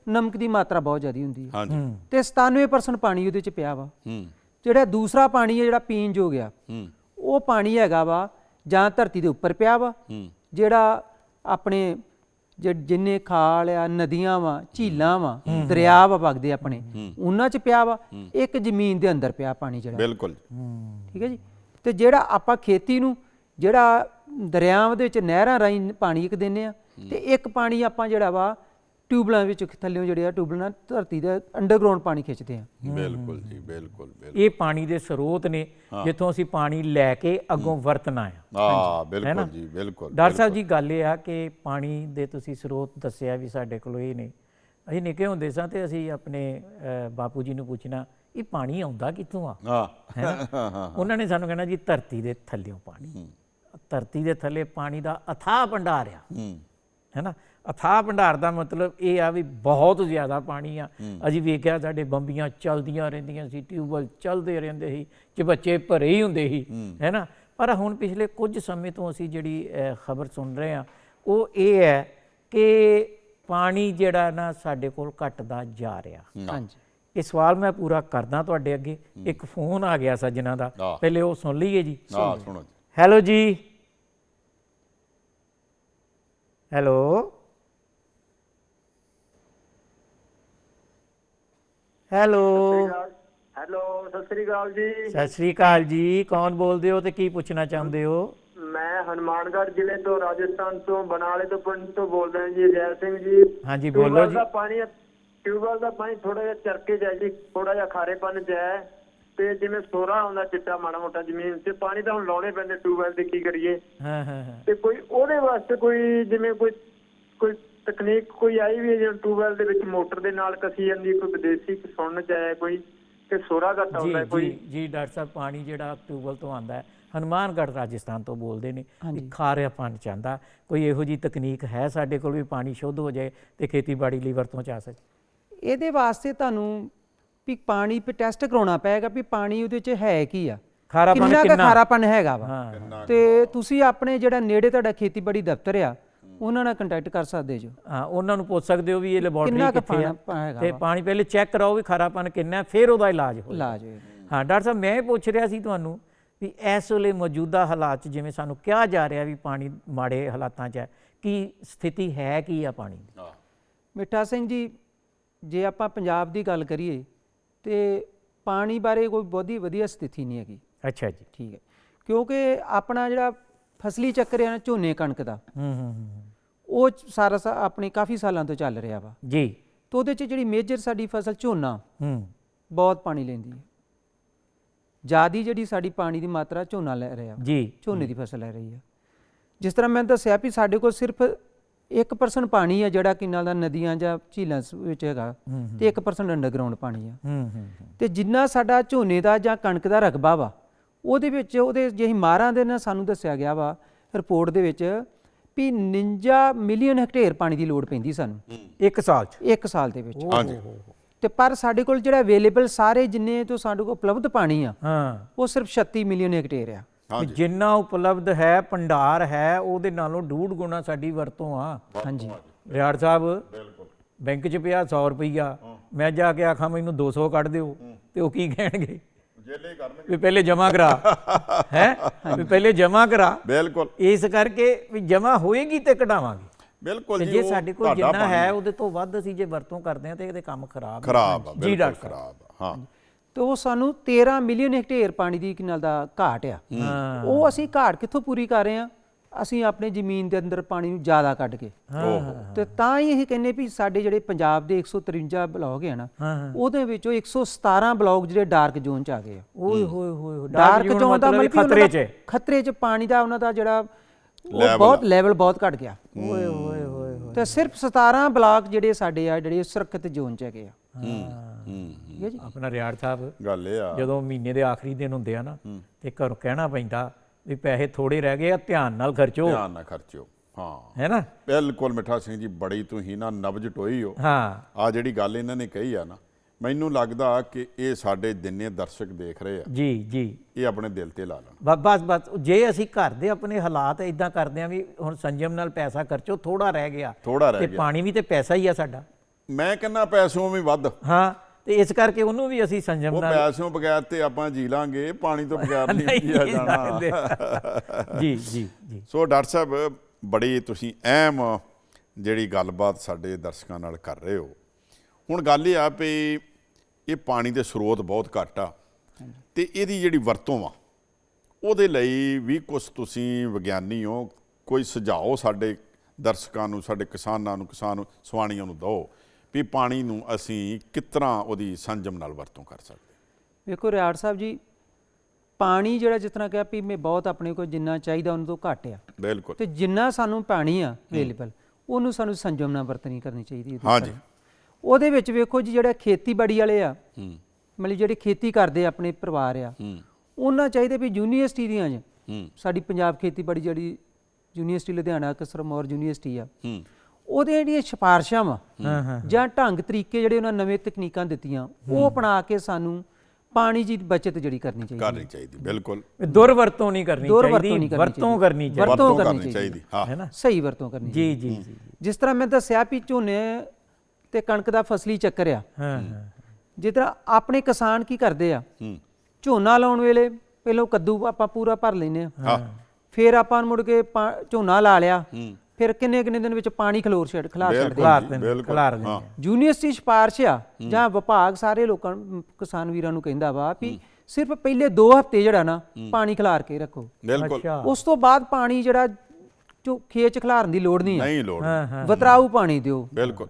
ਨਮਕ ਦੀ ਮਾਤਰਾ ਬਹੁਤ ਜ਼ਿਆਦਾ ਹੁੰਦੀ ਹੈ। ਹਾਂਜੀ। ਤੇ 97% ਪਾਣੀ ਉਹਦੇ 'ਚ ਪਿਆ ਵਾ। ਹੂੰ। ਜਿਹੜਾ ਦੂਸਰਾ ਪਾਣੀ ਹੈ ਜਿਹੜਾ ਪੀਣ ਯੋਗ ਆ ਹੂੰ। ਉਹ ਪਾਣੀ ਹੈਗਾ ਵਾ ਜਾਂ ਧਰਤੀ ਦੇ ਉੱਪਰ ਪਿਆ ਵਾ। ਹੂੰ। ਜਿਹੜਾ ਆਪਣੇ ਜਿ- ਜਿੰਨੇ ਖਾਲ ਆ ਨਦੀਆਂ ਵਾ ਝੀਲਾਂ ਵਾ ਦਰਿਆ ਵਾ ਵਗਦੇ ਆਪਣੇ ਉਹਨਾਂ 'ਚ ਪਿਆ ਵਾ। ਇੱਕ ਜ਼ਮੀਨ ਦੇ ਅੰਦਰ ਪਿਆ ਪਾਣੀ ਜਿਹੜਾ। ਬਿਲਕੁਲ। ਠੀਕ ਹੈ ਜੀ। ਤੇ ਜਿਹੜਾ ਆਪਾਂ ਖੇਤੀ ਨੂੰ ਜਿਹੜਾ ਦਰਿਆਵਾਂ ਦੇ ਵਿੱਚ ਨਹਿਰਾਂ ਰਾਹੀਂ ਪਾਣੀ ਇੱਕ ਦਿੰਨੇ ਆ ਤੇ ਇੱਕ ਪਾਣੀ ਆਪਾਂ ਜਿਹੜਾ ਵਾ ਟਿਊਬਲਾਂ ਵਿੱਚ ਥੱਲੇੋਂ ਜਿਹੜੇ ਆ ਟਿਊਬਲਾਂ ਧਰਤੀ ਦਾ ਅੰਡਰਗਰਾਉਂਡ ਪਾਣੀ ਖਿੱਚਦੇ ਆ। ਬਿਲਕੁਲ ਜੀ ਬਿਲਕੁਲ ਬਿਲਕੁਲ। ਇਹ ਪਾਣੀ ਦੇ ਸਰੋਤ ਨੇ ਜਿੱਥੋਂ ਅਸੀਂ ਪਾਣੀ ਲੈ ਕੇ ਅੱਗੋਂ ਵਰਤਣਾ ਆ। ਆ ਬਿਲਕੁਲ ਜੀ ਬਿਲਕੁਲ ਡਾਕਟਰ ਸਾਹਿਬ ਜੀ ਗੱਲ ਇਹ ਆ ਕਿ ਪਾਣੀ ਦੇ ਤੁਸੀਂ ਸਰੋਤ ਦੱਸਿਆ ਵੀ ਸਾਡੇ ਕੋਲ ਇਹ ਨੇ। ਅਸੀਂ ਨਿੱਕੇ ਹੁੰਦੇ ਸਾਂ ਤੇ ਅਸੀਂ ਆਪਣੇ ਬਾਪੂ ਜੀ ਨੂੰ ਪੁੱਛਣਾ ਇਹ ਪਾਣੀ ਆਉਂਦਾ ਕਿੱਥੋਂ ਆ? ਹਾਂ। ਹੈਨਾ? ਹਾਂ ਉਹਨਾਂ ਨੇ ਸਾਨੂੰ ਕਹਿਣਾ ਜੀ ਧਰਤੀ ਦੇ ਥੱਲੇੋਂ ਪਾਣੀ। ਧਰਤੀ ਦੇ ਥੱਲੇ ਪਾਣੀ ਦਾ ਅਥਾਹ ਭੰਡਾਰ ਆ। ਹੂੰ। ਹੈਨਾ ਅਥਾਹ ਭੰਡਾਰ ਦਾ ਮਤਲਬ ਇਹ ਆ ਵੀ ਬਹੁਤ ਜ਼ਿਆਦਾ ਪਾਣੀ ਆ। ਅਸੀਂ ਵੇਖਿਆ ਸਾਡੇ ਬੰਬੀਆਂ ਚਲਦੀਆਂ ਰਹਿੰਦੀਆਂ ਸੀ ਟਿਊਬਵੈਲ ਚੱਲਦੇ ਰਹਿੰਦੇ ਸੀ ਚਬੱਚੇ ਭਰੇ ਹੀ ਹੁੰਦੇ ਸੀ ਹੈਨਾ ਪਰ ਹੁਣ ਪਿਛਲੇ ਕੁਝ ਸਮੇਂ ਤੋਂ ਅਸੀਂ ਜਿਹੜੀ ਖਬਰ ਸੁਣ ਰਹੇ ਆ ਉਹ ਇਹ ਹੈ ਕਿ ਪਾਣੀ ਜਿਹੜਾ ਨਾ ਸਾਡੇ ਕੋਲ ਘਟਦਾ ਜਾ ਰਿਹਾ। ਹਾਂਜੀ। ਇਹ ਸਵਾਲ ਮੈਂ ਪੂਰਾ ਕਰਦਾ ਤੁਹਾਡੇ ਅੱਗੇ। ਇੱਕ ਫੋਨ ਆ ਗਿਆ ਸੱਜਣਾ ਦਾ। ਪਹਿਲੇ ਉਹ ਸੁਣ ਲਈਏ ਜੀ। ਆ ਸੁਣੋ ਜੀ। ਹੈਲੋ ਜੀ। Hello. Hello. Hello Sat Sri ਅਕਾਲ ਜੀ। ਸਤਿ ਸ੍ਰੀ ਅਕਾਲ ਜੀ ਕੌਣ ਬੋਲਦੇ ਹੋ ਤੇ ਕੀ ਪੁੱਛਣਾ ਚਾਹੁੰਦੇ ਹੋ? ਮੈਂ ਹਨੂਮਾਨਗੜ੍ਹ ਜ਼ਿਲ੍ਹੇ ਤੋਂ ਰਾਜਸਥਾਨ ਤੋਂ ਬਨਾਲੇ ਤੋਂ ਪਿੰਡ ਤੋਂ ਬੋਲ ਰਿਹਾ ਜੀ ਜੈ ਸਿੰਘ ਜੀ। ਹਾਂਜੀ, ਬੋਲੋ ਟਿਊਬਵੈੱਲ ਜੀ। ਦਾ ਪਾਣੀ ਟਿਊਬਵੈੱਲ ਦਾ ਪਾਣੀ ਥੋੜਾ ਜਿਹਾ ਚਰਕੇ ਜਾਈ ਜੀ ਥੋੜਾ ਜਿਹਾ ਖਾਰੇਪਨ ਚ ਹੈ ਤੇ ਜਿਵੇਂ ਸੋਰਾ ਆਉਂਦਾ ਚਿੱਟਾ ਮਾੜਾ ਮੋਟਾ ਜ਼ਮੀਨ 'ਚ ਪਾਣੀ ਤਾਂ ਹੁਣ ਲਾਉਣੇ ਪੈਂਦੇ ਟਿਊਬਵੈੱਲ ਤੇ ਕੀ ਕਰੀਏ। ਹਾਂ ਹਾਂ ਹਾਂ। ਤੇ ਕੋਈ ਉਹਦੇ ਵਾਸਤੇ ਕੋਈ ਜਿਵੇਂ ਕੋਈ ਕੋਈ ਤਕਨੀਕ ਕੋਈ ਆਈ ਵੀ ਹੈ ਜਿਵੇਂ ਟਿਊਬਵੈੱਲ ਦੇ ਵਿੱਚ ਮੋਟਰ ਦੇ ਨਾਲ ਕਸੀ ਜਾਂਦੀ ਕੋਈ ਵਿਦੇਸ਼ੀ ਸੁਣਨ ਚ ਆਇਆ ਕੋਈ ਕਿ ਸੋਰਾ ਘੱਟ ਆਉਂਦਾ ਕੋਈ? ਜੀ ਜੀ ਡਾਕਟਰ ਸਾਹਿਬ ਪਾਣੀ ਜਿਹੜਾ ਅਕਤੂਬਰ ਤੋਂ ਆਂਦਾ ਹੈ ਹਨੂਮਾਨਗੜ੍ਹ ਰਾਜਸਥਾਨ ਤੋਂ ਬੋਲਦੇ ਨੇ ਵੀ ਖਾਰਿਆ ਪਾਣੀ ਚਾਹੁੰਦਾ ਕੋਈ ਇਹੋ ਜੀ ਤਕਨੀਕ ਹੈ ਸਾਡੇ ਕੋਲ ਵੀ ਪਾਣੀ ਸ਼ੁੱਧ ਹੋ ਜਾਏ ਤੇ ਖੇਤੀਬਾੜੀ ਲਈ ਵਰਤੋਂ ਚ ਆ ਸਕੇ? ਇਹਦੇ ਵਾਸਤੇ ਤੁਹਾਨੂੰ ਵੀ ਪਾਣੀ ਤੇ ਟੈਸਟ ਕਰਾਉਣਾ ਪਏਗਾ ਵੀ ਪਾਣੀ ਉਹਦੇ ਚ ਹੈ ਕੀ ਆ। ਖਾਰਾਪਣ ਕਿੰਨਾ ਕੁ ਕਿੰਨਾ? ਖਾਰਾਪਨ ਹੈਗਾ ਵਾ। ਤੇ ਤੁਸੀਂ ਆਪਣੇ ਜਿਹੜਾ ਨੇੜੇ ਤੁਹਾਡਾ ਖੇਤੀਬਾੜੀ ਦਫ਼ਤਰ ਆ ਉਹਨਾਂ ਨਾਲ ਕੰਟੈਕਟ ਕਰ ਸਕਦੇ ਜੋ। ਹਾਂ ਉਹਨਾਂ ਨੂੰ ਪੁੱਛ ਸਕਦੇ ਹੋ ਵੀ ਇਹ ਲੈਬੋਰਟਰੀ ਕਿੱਥੇ ਆ। ਤੇ। ਪਾਣੀ ਪਹਿਲੇ ਚੈੱਕ ਕਰਾਓ ਵੀ ਖਾਰਾਪਨ ਕਿੰਨਾ ਹੈ, ਫਿਰ ਉਹਦਾ ਇਲਾਜ ਹੋਏ ਇਲਾਜ ਹਾਂ ਡਾਕਟਰ ਸਾਹਿਬ ਮੈਂ ਇਹ ਪੁੱਛ ਰਿਹਾ ਸੀ ਤੁਹਾਨੂੰ ਵੀ ਇਸ ਵੇਲੇ ਮੌਜੂਦਾ ਹਾਲਾਤ 'ਚ ਜਿਵੇਂ ਸਾਨੂੰ ਕਿਹਾ ਜਾ ਰਿਹਾ ਵੀ ਪਾਣੀ ਮਾੜੇ ਹਾਲਾਤਾਂ 'ਚ ਹੈ ਕੀ ਸਥਿਤੀ ਹੈ ਕੀ ਆ ਪਾਣੀ ਦੀ? ਮਿੱਠਾ ਸਿੰਘ ਜੀ ਜੇ ਆਪਾਂ ਪੰਜਾਬ ਦੀ ਗੱਲ ਕਰੀਏ ਤੇ ਪਾਣੀ ਬਾਰੇ ਕੋਈ ਬਹੁਤੀ ਵਧੀਆ ਸਥਿਤੀ ਨਹੀਂ ਹੈਗੀ। ਅੱਛਾ ਜੀ। ਠੀਕ ਹੈ। ਕਿਉਂਕਿ ਆਪਣਾ ਜਿਹੜਾ ਫਸਲੀ ਚੱਕਰ ਹੈ ਨਾ ਝੋਨੇ ਕਣਕ ਦਾ ਹੂੰ ਹੂੰ ਹੂੰ। ਉਹ ਸਾਰਾ ਸਾ ਆਪਣੇ ਕਾਫੀ ਸਾਲਾਂ ਤੋਂ ਚੱਲ ਰਿਹਾ ਵਾ। ਜੀ। ਤੇ ਉਹਦੇ ਚ ਜਿਹੜੀ ਮੇਜਰ ਸਾਡੀ ਫਸਲ ਝੋਨਾ ਹੂੰ। ਬਹੁਤ ਪਾਣੀ ਲੈਂਦੀ ਹੈ। ਜਿਆਦੀ ਜਿਹੜੀ ਸਾਡੀ ਪਾਣੀ ਦੀ ਮਾਤਰਾ ਝੋਨਾ ਲੈ ਰਿਹਾ ਵਾ। ਜੀ। ਝੋਨੇ ਦੀ ਫਸਲ ਲੈ ਰਹੀ ਹੈ ਜਿਸ ਤਰ੍ਹਾਂ ਮੈਂ ਦੱਸਿਆ ਵੀ ਸਾਡੇ ਕੋਲ ਸਿਰਫ 1% ਪਾਣੀ ਹੈ ਜਿਹੜਾ ਕਿੰਨਾ ਦਾ ਨਦੀਆਂ ਜਾਂ ਝੀਲਾਂ ਸ- ਵਿੱਚ ਹੈਗਾ। ਤੇ 1% ਅੰਡਰਗਰਾਉਂਡ ਪਾਣੀ ਆ। ਹੂੰ ਹੂੰ ਹੂੰ। ਤੇ ਜਿੰਨਾ ਸਾਡਾ ਝੋਨੇ ਦਾ ਜਾਂ ਕਣਕ ਦਾ ਰਕਬਾ ਵਾ ਉਹਦੇ ਵਿੱਚ ਉਹਦੇ ਜਿਹੀ ਮਾਰਾਂ ਦੇ ਨਾਲ ਸਾਨੂੰ ਦੱਸਿਆ ਗਿਆ ਵਾ ਰਿਪੋਰਟ ਦੇ ਵਿੱਚ ਵੀ 49 ਮਿਲੀਅਨ ਹੈਕਟੇਅਰ ਪਾਣੀ ਦੀ ਲੋੜ ਪੈਂਦੀ ਸਾਨੂੰ। ਇੱਕ ਸਾਲ 'ਚ? ਇੱਕ ਸਾਲ ਦੇ ਵਿੱਚ। ਹਾਂਜੀ ਤੇ ਪਰ ਸਾਡੇ ਕੋਲ ਜਿਹੜਾ ਅਵੇਲੇਬਲ ਸਾਰੇ ਜਿੰਨੇ ਤੋਂ ਸਾਡੇ ਕੋਲ ਉਪਲਬਧ ਪਾਣੀ ਆ ਹਾਂ। ਉਹ ਸਿਰਫ 36 ਮਿਲੀਅਨ ਹੈਕਟੇਅਰ ਆ। ਵੀ ਜਿੰਨਾ ਉਪਲਬਧ ਹੈ ਭੰਡਾਰ ਹੈ ਉਹਦੇ ਨਾਲੋਂ ਡੂਢ ਗੁਣਾ ਸਾਡੀ ਵਰਤੋਂ ਆ। ਹਾਂਜੀ ਰਿਆੜ ਸਾਹਿਬ ਬੈਂਕ 'ਚ ਪਿਆ 100 ਰੁਪਈਆ। ਮੈਂ ਜਾ ਕੇ ਆਖਾਂ ਮੈਨੂੰ 200 ਕੱਢ ਦਿਓ ਤੇ ਉਹ ਕੀ ਕਹਿਣਗੇ? ਜੇਲੇ ਕਰਨਗੇ। ਵੀ ਪਹਿਲੇ ਜਮਾ ਕਰਾ। ਹੈ? ਵੀ ਪਹਿਲੇ ਜਮਾ ਕਰਾ। ਬਿਲਕੁਲ। ਇਸ ਕਰਕੇ ਵੀ ਜਮਾ ਹੋਏਗੀ ਤੇ ਕਢਾਵਾਂਗੇ। ਬਿਲਕੁਲ ਜੀ ਜੇ ਸਾਡੇ ਕੋਲ ਜਿੰਨਾ ਹੈ ਉਹਦੇ ਤੋਂ ਵੱਧ ਅਸੀਂ ਜੇ ਵਰਤੋਂ ਕਰਦੇ ਹਾਂ ਤੇ ਇਹਦੇ ਕੰਮ ਖਰਾਬ ਹੈ। ਖਰਾਬ ਜੀ ਬਿਲਕੁਲ ਡਾਕਟਰ ਖਰਾਬ ਹਾਂ। ਤੇ ਉਹ ਸਾਨੂੰ 13 ਮਿਲੀਅਨ ਹੈਕਟੇਅਰ ਪਾਣੀ ਦੀ ਕਿਨਾਲ ਦਾ ਘਾਟ ਆ। ਹਾਂ। ਉਹ ਅਸੀਂ ਘਾਟ ਕਿੱਥੋਂ ਪੂਰੀ ਕਰ ਰਹੇ ਆ ਅਸੀਂ ਆਪਣੇ ਜ਼ਮੀਨ ਦੇ ਅੰਦਰ ਪਾਣੀ ਨੂੰ ਜ਼ਿਆਦਾ ਕੱਢ ਕੇ। ਤੇ ਤਾਂ ਹੀ ਇਹ ਕਹਿੰਨੇ ਵੀ ਸਾਡੇ ਜਿਹੜੇ ਪੰਜਾਬ ਦੇ 153 ਬਲਾਕ ਹੈ ਨਾ ਉਹਦੇ ਵਿੱਚੋਂ 117 ਬਲਾਕ ਜਿਹੜੇ ਡਾਰਕ ਜ਼ੋਨ ਚ ਆ ਗਏ ਆ। ਓਏ ਹੋਏ ਹੋਏ ਡਾਰਕ ਜ਼ੋਨ ਦਾ ਮਤਲਬ ਖਤਰੇ 'ਚ। ਖਤਰੇ ਚ ਪਾਣੀ ਦਾ ਉਹਨਾਂ ਦਾ ਜਿਹੜਾ ਉਹ ਬਹੁਤ ਲੈਵਲ ਬਹੁਤ ਘਟ ਗਿਆ। ਓਏ ਹੋਏ ਹੋਏ ਤੇ ਸਿਰਫ 17 ਬਲਾਕ ਜਿਹੜੇ ਸਾਡੇ ਆ ਜਿਹੜੇ ਸੁਰੱਖਿਅਤ ਜ਼ੋਨ ਚ ਹੈਗੇ ਆ। ਹੂੰ ਆਪਣਾ ਰਿਆੜ ਸਾਹਿਬ ਗੱਲ ਇਹ ਆ। ਜਦੋਂ ਮਹੀਨੇ ਦੇ ਆਖਰੀ ਦਿਨ ਹੁੰਦੇ ਆ ਨਾ ਤੇ ਘਰੋਂ ਕਹਿਣਾ ਪੈਂਦਾ ਵੀ ਪੈਸੇ ਥੋੜੇ ਰਹਿ ਗਏ ਆ ਧਿਆਨ ਨਾਲ ਖਰਚੋ। ਧਿਆਨ ਨਾਲ ਖਰਚਿਓ ਹਾਂ। ਹੈ ਨਾ? ਬਿਲਕੁਲ ਮਿੱਠਾ ਸਿੰਘ ਜੀ ਬੜੀ ਤੁਸੀਂ ਨਾ ਨਬਜ ਟੋਈ ਹੋ। ਹਾਂ। ਆ ਜਿਹੜੀ ਗੱਲ ਇਹਨਾਂ ਨੇ ਕਹੀ ਆ ਨਾ ਮੈਨੂੰ ਲੱਗਦਾ ਕਿ ਇਹ ਸਾਡੇ ਜਿੰਨੇ ਦਰਸ਼ਕ ਦੇਖ ਰਹੇ ਆ। ਜੀ ਜੀ। ਇਹ ਆਪਣੇ ਦਿਲ ਤੇ ਲਾ ਲੈਣ। ਬਸ ਬਸ ਜੇ ਅਸੀਂ ਘਰ ਦੇ ਆਪਣੇ ਹਾਲਾਤ ਇਦਾਂ ਕਰਦੇ ਆ ਵੀ ਹੁਣ ਸੰਜਮ ਨਾਲ ਪੈਸਾ ਖਰਚੋ ਥੋੜਾ ਰਹਿ ਗਿਆ ਥੋੜਾ ਤੇ ਰਹਿ ਗਿਆ। ਪਾਣੀ ਵੀ ਤੇ ਪੈਸਾ ਹੀ ਆ ਸਾਡਾ। ਮੈਂ ਕਹਿੰਦਾ ਪੈਸੋਂ ਵੀ ਵੱਧ। ਹਾਂ। ਤੇ ਇਸ ਕਰਕੇ ਉਹਨੂੰ ਵੀ ਅਸੀਂ ਸੰਜਮ ਉਹ ਨਾਲ ਪੈਸੋਂ ਬਗੈਰ ਤੇ ਆਪਾਂ ਜੀ ਲਾਂਗੇ ਪਾਣੀ ਤੋਂ ਬਗੈਰ ਨਹੀਂ ਜੀਆ ਜਾਣਾ। ਜੀ ਜੀ ਜੀ। ਸੋ ਡਾਕਟਰ ਸਾਹਿਬ ਬੜੀ ਤੁਸੀਂ ਅਹਿਮ ਜਿਹੜੀ ਗੱਲਬਾਤ ਸਾਡੇ ਦਰਸ਼ਕਾਂ ਨਾਲ ਕਰ ਰਹੇ ਹੋ। ਹੁਣ ਗੱਲ ਇਹ ਆ ਵੀ ਇਹ ਪਾਣੀ ਦੇ ਸਰੋਤ ਬਹੁਤ ਘੱਟ ਆ ਤੇ ਇਹਦੀ ਜਿਹੜੀ ਵਰਤੋਂ ਆ ਉਹਦੇ ਲਈ ਵੀ ਕੁਝ ਤੁਸੀਂ ਵਿਗਿਆਨੀ ਹੋ ਕੋਈ ਸੁਝਾਓ ਸਾਡੇ ਦਰਸ਼ਕਾਂ ਨੂੰ ਸਾਡੇ ਕਿਸਾਨਾਂ ਨੂੰ ਕਿਸਾਨ ਸਵਾਣੀਆਂ ਨੂੰ ਦਿਓ। ਵੀ ਪਾਣੀ ਨੂੰ ਅਸੀਂ ਕਿਸ ਤਰ੍ਹਾਂ ਉਹਦੀ ਸੰਜਮ ਨਾਲ ਵਰਤੋਂ ਕਰ ਸਕਦੇ ਵੇਖੋ ਰਿਆੜ ਸਾਹਿਬ ਜੀ ਪਾਣੀ ਜਿਹੜਾ ਜਿਸ ਤਰ੍ਹਾਂ ਕਿਹਾ ਵੀ ਮੈਂ ਬਹੁਤ ਆਪਣੇ ਕੋਲ ਜਿੰਨਾ ਚਾਹੀਦਾ ਉਹਨਾਂ ਤੋਂ ਘੱਟ ਆ। ਬਿਲਕੁਲ। ਤੇ ਜਿੰਨਾ ਸਾਨੂੰ ਪਾਣੀ ਆ ਅਵੇਲੇਬਲ ਉਹਨੂੰ ਸਾਨੂੰ ਸੰਜਮ ਨਾਲ ਵਰਤਣੀ ਕਰਨੀ ਚਾਹੀਦੀ ਉਹਦੀ ਹਾਂਜੀ। ਉਹਦੇ ਵਿੱਚ ਵੇਖੋ ਜੀ ਜਿਹੜਾ ਖੇਤੀਬਾੜੀ ਵਾਲੇ ਆ ਹੂੰ। ਮਤਲਬ ਜਿਹੜੇ ਖੇਤੀ ਕਰਦੇ ਆਪਣੇ ਪਰਿਵਾਰ ਆ ਹੂੰ। ਉਹਨਾਂ ਚਾਹੀਦੇ ਵੀ ਯੂਨੀਵਰਸਿਟੀ ਦੀਆਂ ਜ। ਹੂੰ। ਸਾਡੀ ਪੰਜਾਬ ਖੇਤੀਬਾੜੀ ਜਿਹੜੀ ਯੂਨੀਵਰਸਿਟੀ ਲੁਧਿਆਣਾ ਕਸਰਮੌਰ ਯੂਨੀਵਰਸਿਟੀ ਆ। ਹੂੰ। ਉਹਦੇ ਜਿਹੜੀਆਂ ਸਿਫਾਰਸ਼ਾਂ ਵਾ ਜਾਂ ਢੰਗ ਤਰੀਕੇ ਜਿਹੜੇ ਉਹਨਾਂ ਨਵੇਂ ਤਕਨੀਕਾਂ ਦਿੱਤੀਆਂ ਉਹ ਅਪਣਾ ਕੇ ਸਾਨੂੰ ਪਾਣੀ ਦੀ ਬਚਤ ਜਿਹੜੀ ਕਰਨੀ ਚਾਹੀਦੀ ਕਰਨੀ ਚਾਹੀਦੀ ਬਿਲਕੁਲ। ਦੁਰਵਰਤੋਂ ਨਹੀਂ ਕਰਨੀ ਚਾਹੀਦੀ ਵਰਤੋਂ ਕਰਨੀ ਚਾਹੀਦੀ। ਵਰਤੋਂ ਕਰਨੀ ਚਾਹੀਦੀ। ਹਾਂ। ਹੈ ਨਾ? ਸਹੀ ਵਰਤੋਂ ਕਰਨੀ ਜੀ ਜੀ ਜੀ ਜਿਸ ਤਰ੍ਹਾਂ ਮੈਂ ਦੱਸਿਆ ਵੀ ਝੋਨੇ ਤੇ ਕਣਕ ਦਾ ਫਸਲੀ ਚੱਕਰ ਆ। ਹਾਂ ਹਾਂ। ਜਿਸ ਤਰ੍ਹਾਂ ਆਪਣੇ ਕਿਸਾਨ ਕੀ ਕਰਦੇ ਆ? ਝੋਨਾ ਲਾਉਣ ਵੇਲੇ ਪਹਿਲਾਂ ਕੱਦੂ ਆਪਾਂ ਪੂਰਾ ਭਰ ਲੈਨੇ ਆ। ਹਾਂ। ਫਿਰ ਆਪਾਂ ਮੁੜ ਕੇ ਝੋਨਾ ਲਾ ਲਿਆ। ਫਿਰ ਕਿੰਨੇ ਕਿੰਨੇ ਦਿਨ ਵਿੱਚ ਪਾਣੀ ਖਲੋਰ ਛੱਡ ਖਲਾਰ ਛੱਡਦੇ ਬਿਲਕੁਲ ਖਲਾਰ ਜੀ, ਬਿਲਕੁਲ। ਖਲਾਰ ਦਿੰਦੇ ਹਾਂ। ਆ। ਯੂਨੀਵਰਸਿਟੀ ਸਿਫਾਰਸ਼ ਆ ਜਾਂ ਵਿਭਾਗ ਸਾਰੇ ਲੋਕਾਂ ਨੂੰ, ਕਿਸਾਨ ਵੀਰਾਂ ਨੂੰ ਕਹਿੰਦਾ ਵਾ ਵੀ ਸਿਰਫ ਪਹਿਲੇ 2 ਹਫ਼ਤੇ ਜਿਹੜਾ ਨਾ ਪਾਣੀ ਖਿਲਾਰ ਕੇ ਰੱਖੋ। ਬਿਲਕੁਲ। ਅੱਛਾ। ਉਸ ਤੋਂ ਬਾਅਦ ਪਾਣੀ ਜਿਹੜਾ ਜੋ ਖੇਤ ਚ ਖਿਲਾਰਨ ਦੀ ਲੋੜ ਨਹੀਂ ਹੈ ਨਹੀਂ ਲੋੜ। ਹਾਂ ਹਾਂ। ਵਤਰਾਊ ਪਾਣੀ ਦਿਓ। ਬਿਲਕੁਲ।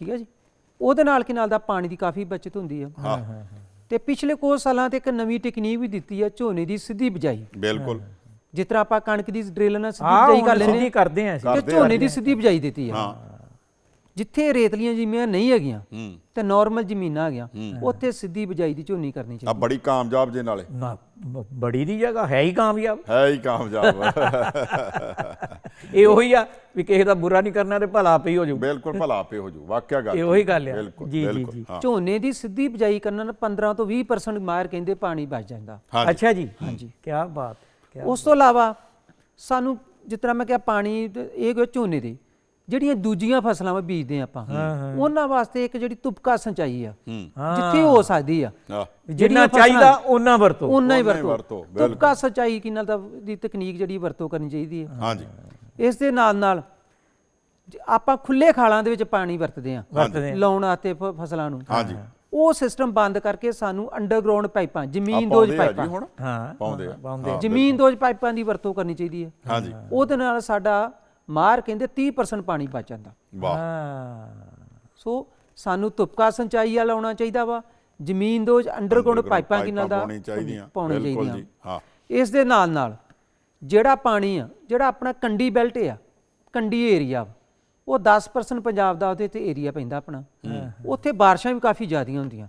ਠੀਕ ਹੈ ਜੀ? ਉਹਦੇ ਨਾਲ ਕੀ ਨਾਲ ਦਾ ਪਾਣੀ ਦੀ ਕਾਫੀ ਬਚਤ ਹੁੰਦੀ ਹੈ। ਹਾਂ ਤੇ ਪਿਛਲੇ ਕੁਝ ਸਾਲਾਂ ਤੇ ਇੱਕ ਨਵੀਂ ਟੈਕਨੀਕ ਵੀ ਦਿੱਤੀ ਹੈ ਝੋਨੇ ਦੀ ਸਿੱਧੀ ਬਿਜਾਈ। ਬਿਲਕੁਲ। ਜਿਸ ਤਰ੍ਹਾਂ ਆਪਾਂ ਕਣਕ ਦੀ ਡਰਿਲ ਨਾਲ ਸਿੱਧੀ ਹਾਂ ਬਿਜਾਈ ਕਰ ਹੁਣ ਲੈਂਦੇ ਸਿੱਧੀ ਕਰਦੇ ਆ ਅਸੀਂ। ਹਾਂ ਤੇ ਕਰਦੇ ਝੋਨੇ ਦੀ ਸਿੱਧੀ ਬਿਜਾਈ ਦਿੱਤੀ ਹਾਂ। ਜਿੱਥੇ ਰੇਤਲੀਆਂ ਜ਼ਮੀਨਾਂ ਨਹੀਂ ਹੈਗੀਆਂ ਹੂੰ। ਤੇ ਨਾਰਮਲ ਜ਼ਮੀਨਾਂ ਹੈਗੀਆਂ ਉੱਥੇ ਸਿੱਧੀ ਬਿਜਾਈ ਦੀ ਝੋਨੀ ਕਰਨੀ ਆ ਚਾਹੀਦੀ ਬੜੀ ਕਾਮਯਾਬ ਜੇ ਨਾਲੇ। ਨਾ ਬ- ਬੜੀ ਦੀ ਜਗ੍ਹਾ ਹੈ ਹੀ ਕਾਮਯਾਬ। ਹੈ ਹੀ ਕਾਮਯਾਬ। ਇਹ ਉਹੀ ਆ ਵੀ ਕਿਸੇ ਦਾ ਬੁਰਾ ਨਹੀਂ ਕਰਨਾ ਤੇ ਭਲਾ ਆਪੇ ਹੀ ਜਾਊ। ਬਿਲਕੁਲ ਭਲਾ ਆਪੇ ਹੋ ਜੂ ਵਾਕਿਆ ਗੱਲ ਇਹ ਉਹੀ ਗੱਲ ਆ। ਬਿਲਕੁਲ ਜੀ, ਜੀ, ਬਿਲਕੁਲ ਜੀ। ਹਾਂ। ਝੋਨੇ ਦੀ ਸਿੱਧੀ ਬਿਜਾਈ ਕਰਨ ਨਾਲ 15 ਤੋਂ 20% ਮਾਰ ਕਹਿੰਦੇ ਪਾਣੀ ਬਚ ਜਾਂਦਾ। ਹਾਂਜੀ। ਅੱਛਾ ਜੀ। ਹਾਂਜੀ। ਕੀ ਬਾਤ ਉਸ ਤੋਂ ਇਲਾਵਾ ਸਾਨੂੰ ਜਿਸ ਤਰ੍ਹਾਂ ਮੈਂ ਕਿਹਾ ਪਾਣੀ ਤੇ ਇਹ ਕੋ ਝੋਨੇ ਦੇ ਜਿਹੜੀਆਂ ਦੂਜੀਆਂ ਫਸਲਾਂ ਵਾ ਬੀਜਦੇ ਆਪਾਂ। ਉਹਨਾਂ ਵਾਸਤੇ ਇੱਕ ਜਿਹੜੀ ਤੁਪਕਾ ਸਿੰਚਾਈ ਆ ਹੂੰ। ਜਿੱਥੇ ਹੋ ਸਕਦੀ ਆ। ਜਿੰਨਾ ਚਾਹੀਦਾ ਉਹਨਾਂ ਵਰਤੋ। ਉਹਨਾਂ ਹੀ ਵਰਤੋ। ਤੁਪਕਾ ਸਿੰਚਾਈ ਕੀ ਨਾਲ ਦਾ ਦੀ ਤਕਨੀਕ ਜਿਹੜੀ ਵਰਤੋਂ ਕਰਨੀ ਚਾਹੀਦੀ ਹੈ ਹਾਂਜੀ ਇਸ ਦੇ ਨਾਲ ਨਾਲ ਆਪਾਂ ਖੁੱਲੇ ਖਾਲਾਂ ਦੇ ਵਿੱਚ ਪਾਣੀ ਵਰਤਦੇ ਆ ਵਰਤਦੇ ਆ। ਲਾਉਣ ਆਤੇ ਫਸਲਾਂ ਨੂੰ। ਹਾਂਜੀ ਉਹ ਸਿਸਟਮ ਬੰਦ ਕਰਕੇ ਸਾਨੂੰ ਅੰਡਰਗਰਾਉਂਡ ਪਾਈਪਾਂ ਜ਼ਮੀਨ ਦੋਜ ਪਾਈਪਾਂ। ਹਾਂ ਪਾਉਂਦੇ ਆ। ਪਾਉਂਦੇ ਜ਼ਮੀਨ ਦੋਜ ਪਾਈਪਾਂ ਦੀ ਵਰਤੋਂ ਕਰਨੀ ਚਾਹੀਦੀ ਹੈ। ਹਾਂਜੀ। ਉਹਦੇ ਨਾਲ ਸਾਡਾ ਮਾਰ ਕਹਿੰਦੇ 30% ਪਾਣੀ ਬਚ ਜਾਂਦਾ। ਵਾਹ। ਹਾਂ। ਸੋ ਸਾਨੂੰ ਤੁਪਕਾ ਸਿੰਚਾਈ ਵਾਲਾ ਲਾਉਣਾ ਚਾਹੀਦਾ ਵਾ। ਜ਼ਮੀਨ ਦੋਜ ਅੰਡਰਗਰਾਉਂਡ ਪਾਈਪਾਂ ਕੀ ਨਾਲ ਦਾ ਪਾਉਣੀ ਚਾਹੀਦੀਆਂ। ਪਾਉਣੀ ਬਿਲਕੁਲ ਜੀ ਹਾਂ। ਇਸ ਦੇ ਨਾਲ ਨਾਲ ਜਿਹੜਾ ਪਾਣੀ ਆ ਜਿਹੜਾ ਆਪਣਾ ਕੰਡੀ ਬੈਲਟ ਆ ਕੰਡੀ ਏਰੀਆ ਉਹ 10% ਪੰਜਾਬ ਦਾ ਉਹਦੇ ਤੇ ਏਰੀਆ ਪੈਂਦਾ ਆਪਣਾ। ਉੱਥੇ ਬਾਰਿਸ਼ਾਂ ਵੀ ਕਾਫੀ ਜ਼ਿਆਦੀਆਂ ਹੁੰਦੀਆਂ।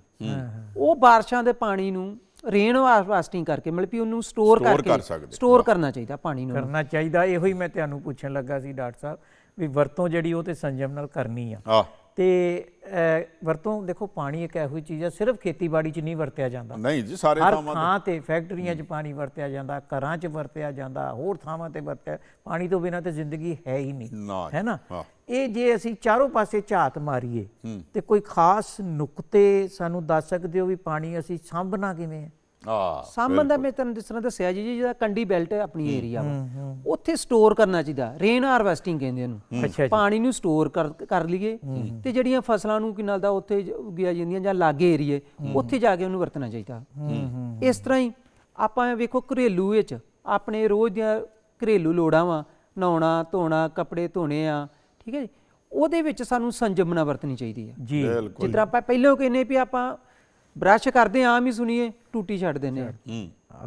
ਉਹ ਬਾਰਿਸ਼ਾਂ ਦੇ ਪਾਣੀ ਨੂੰ ਰੇਨ ਵਾਸਟਿੰਗ ਕਰਕੇ ਮਤਲਬ ਕਿ ਉਹਨੂੰ ਸਟੋਰ ਕਰਕੇ। ਸਟੋਰ ਕਰਨਾ ਚਾਹੀਦਾ ਪਾਣੀ ਨੂੰ। ਕਰਨਾ ਚਾਹੀਦਾ ਇਹੋ ਹੀ ਮੈਂ ਤੁਹਾਨੂੰ ਪੁੱਛਣ ਲੱਗਾ ਸੀ ਡਾਕਟਰ ਸਾਹਿਬ ਵੀ ਵਰਤੋਂ ਜਿਹੜੀ ਉਹ ਤੇ ਸੰਜਮ ਨਾਲ ਕਰਨੀ ਆ। ਤੇ ਵਰਤੋਂ ਦੇਖੋ ਪਾਣੀ ਇੱਕ ਇਹੋ ਜਿਹੀ ਚੀਜ਼ ਆ ਸਿਰਫ ਖੇਤੀਬਾੜੀ 'ਚ ਨਹੀਂ ਵਰਤਿਆ ਜਾਂਦਾ। ਨਹੀਂ ਜੀ ਸਾਰੇ ਹਰ ਥਾਵਾਂ ਥਾਂ ਤੇ ਫੈਕਟਰੀਆਂ 'ਚ ਪਾਣੀ ਵਰਤਿਆ ਜਾਂਦਾ ਘਰਾਂ 'ਚ ਵਰਤਿਆ ਜਾਂਦਾ ਹੋਰ ਥਾਵਾਂ ਤੇ ਵਰਤਿਆ ਪਾਣੀ ਤੋਂ ਬਿਨਾਂ ਤੇ ਜ਼ਿੰਦਗੀ ਹੈ ਹੀ ਨਹੀਂ। ਹੈ ਨਾ? ਹਾਂ। ਇਹ ਜੇ ਅਸੀਂ ਚਾਰੋਂ ਪਾਸੇ ਝਾਤ ਮਾਰੀਏ। ਤੇ ਕੋਈ ਖਾਸ ਨੁਕਤੇ ਸਾਨੂੰ ਦੱਸ ਸਕਦੇ ਹੋ ਵੀ ਪਾਣੀ ਅਸੀਂ ਸਾਂਭਣਾ ਕਿਵੇਂ ਹੈ? ਆ ਸਾਂਭਣ ਦਾ ਮੈਂ ਤੁਹਾਨੂੰ ਜਿਸ ਤਰ੍ਹਾਂ ਦੱਸਿਆ ਜੀ ਜਿਹੜਾ ਕੰਡੀ ਬੈਲਟ ਹੈ ਆਪਣੀ ਏਰੀਆ ਵਾ ਉੱਥੇ ਸਟੋਰ ਕਰਨਾ ਚਾਹੀਦਾ ਰੇਨ ਹਾਰਵੈਸਟਿੰਗ ਕਹਿੰਦੇ ਜੀ। ਪਾਣੀ ਨੂੰ ਸਟੋਰ ਕਰ ਕਰ ਲਈਏ ਤੇ ਜਿਹੜੀਆਂ ਫਸਲਾਂ ਨੂੰ ਕੀ ਨਾਲ ਦਾ ਉੱਥੇ ਉਗੀਆਂ ਜਾਂਦੀਆਂ ਜਾਂ ਲਾਗੇ ਏਰੀਏ ਉੱਥੇ ਜਾ ਕੇ ਉਹਨੂੰ ਵਰਤਣਾ ਚਾਹੀਦਾ। ਇਸ ਤਰ੍ਹਾਂ ਹੀ ਆਪਾਂ ਵੇਖੋ ਘਰੇਲੂ ਵਿੱਚ ਆਪਣੇ ਰੋਜ਼ ਦੀਆਂ ਘਰੇਲੂ ਲੋੜਾਂ ਵਾ ਨਹਾਉਣਾ ਧੋਣਾ ਕੱਪੜੇ ਧੋਣੇ ਆ ਠੀਕ ਹੈ ਜੀ? ਉਹਦੇ ਵਿੱਚ ਸਾਨੂੰ ਸੰਜਮ ਨਾਲ ਵਰਤਣੀ ਚਾਹੀਦੀ ਹੈ। ਜੀ। ਬਿਲਕੁਲ। ਜਿਸ ਤਰ੍ਹਾਂ ਆਪਾਂ ਪਹਿਲਾਂ ਕਹਿੰਨੇ ਵੀ ਆਪਾਂ ਬ੍ਰਸ਼ ਕਰਦੇ ਆਂ ਆਮ ਹੀ ਸੁਣੀਏ ਟੂਟੀ ਛੱਡ ਦਿੰਦੇ ਆ ਹਾਂ,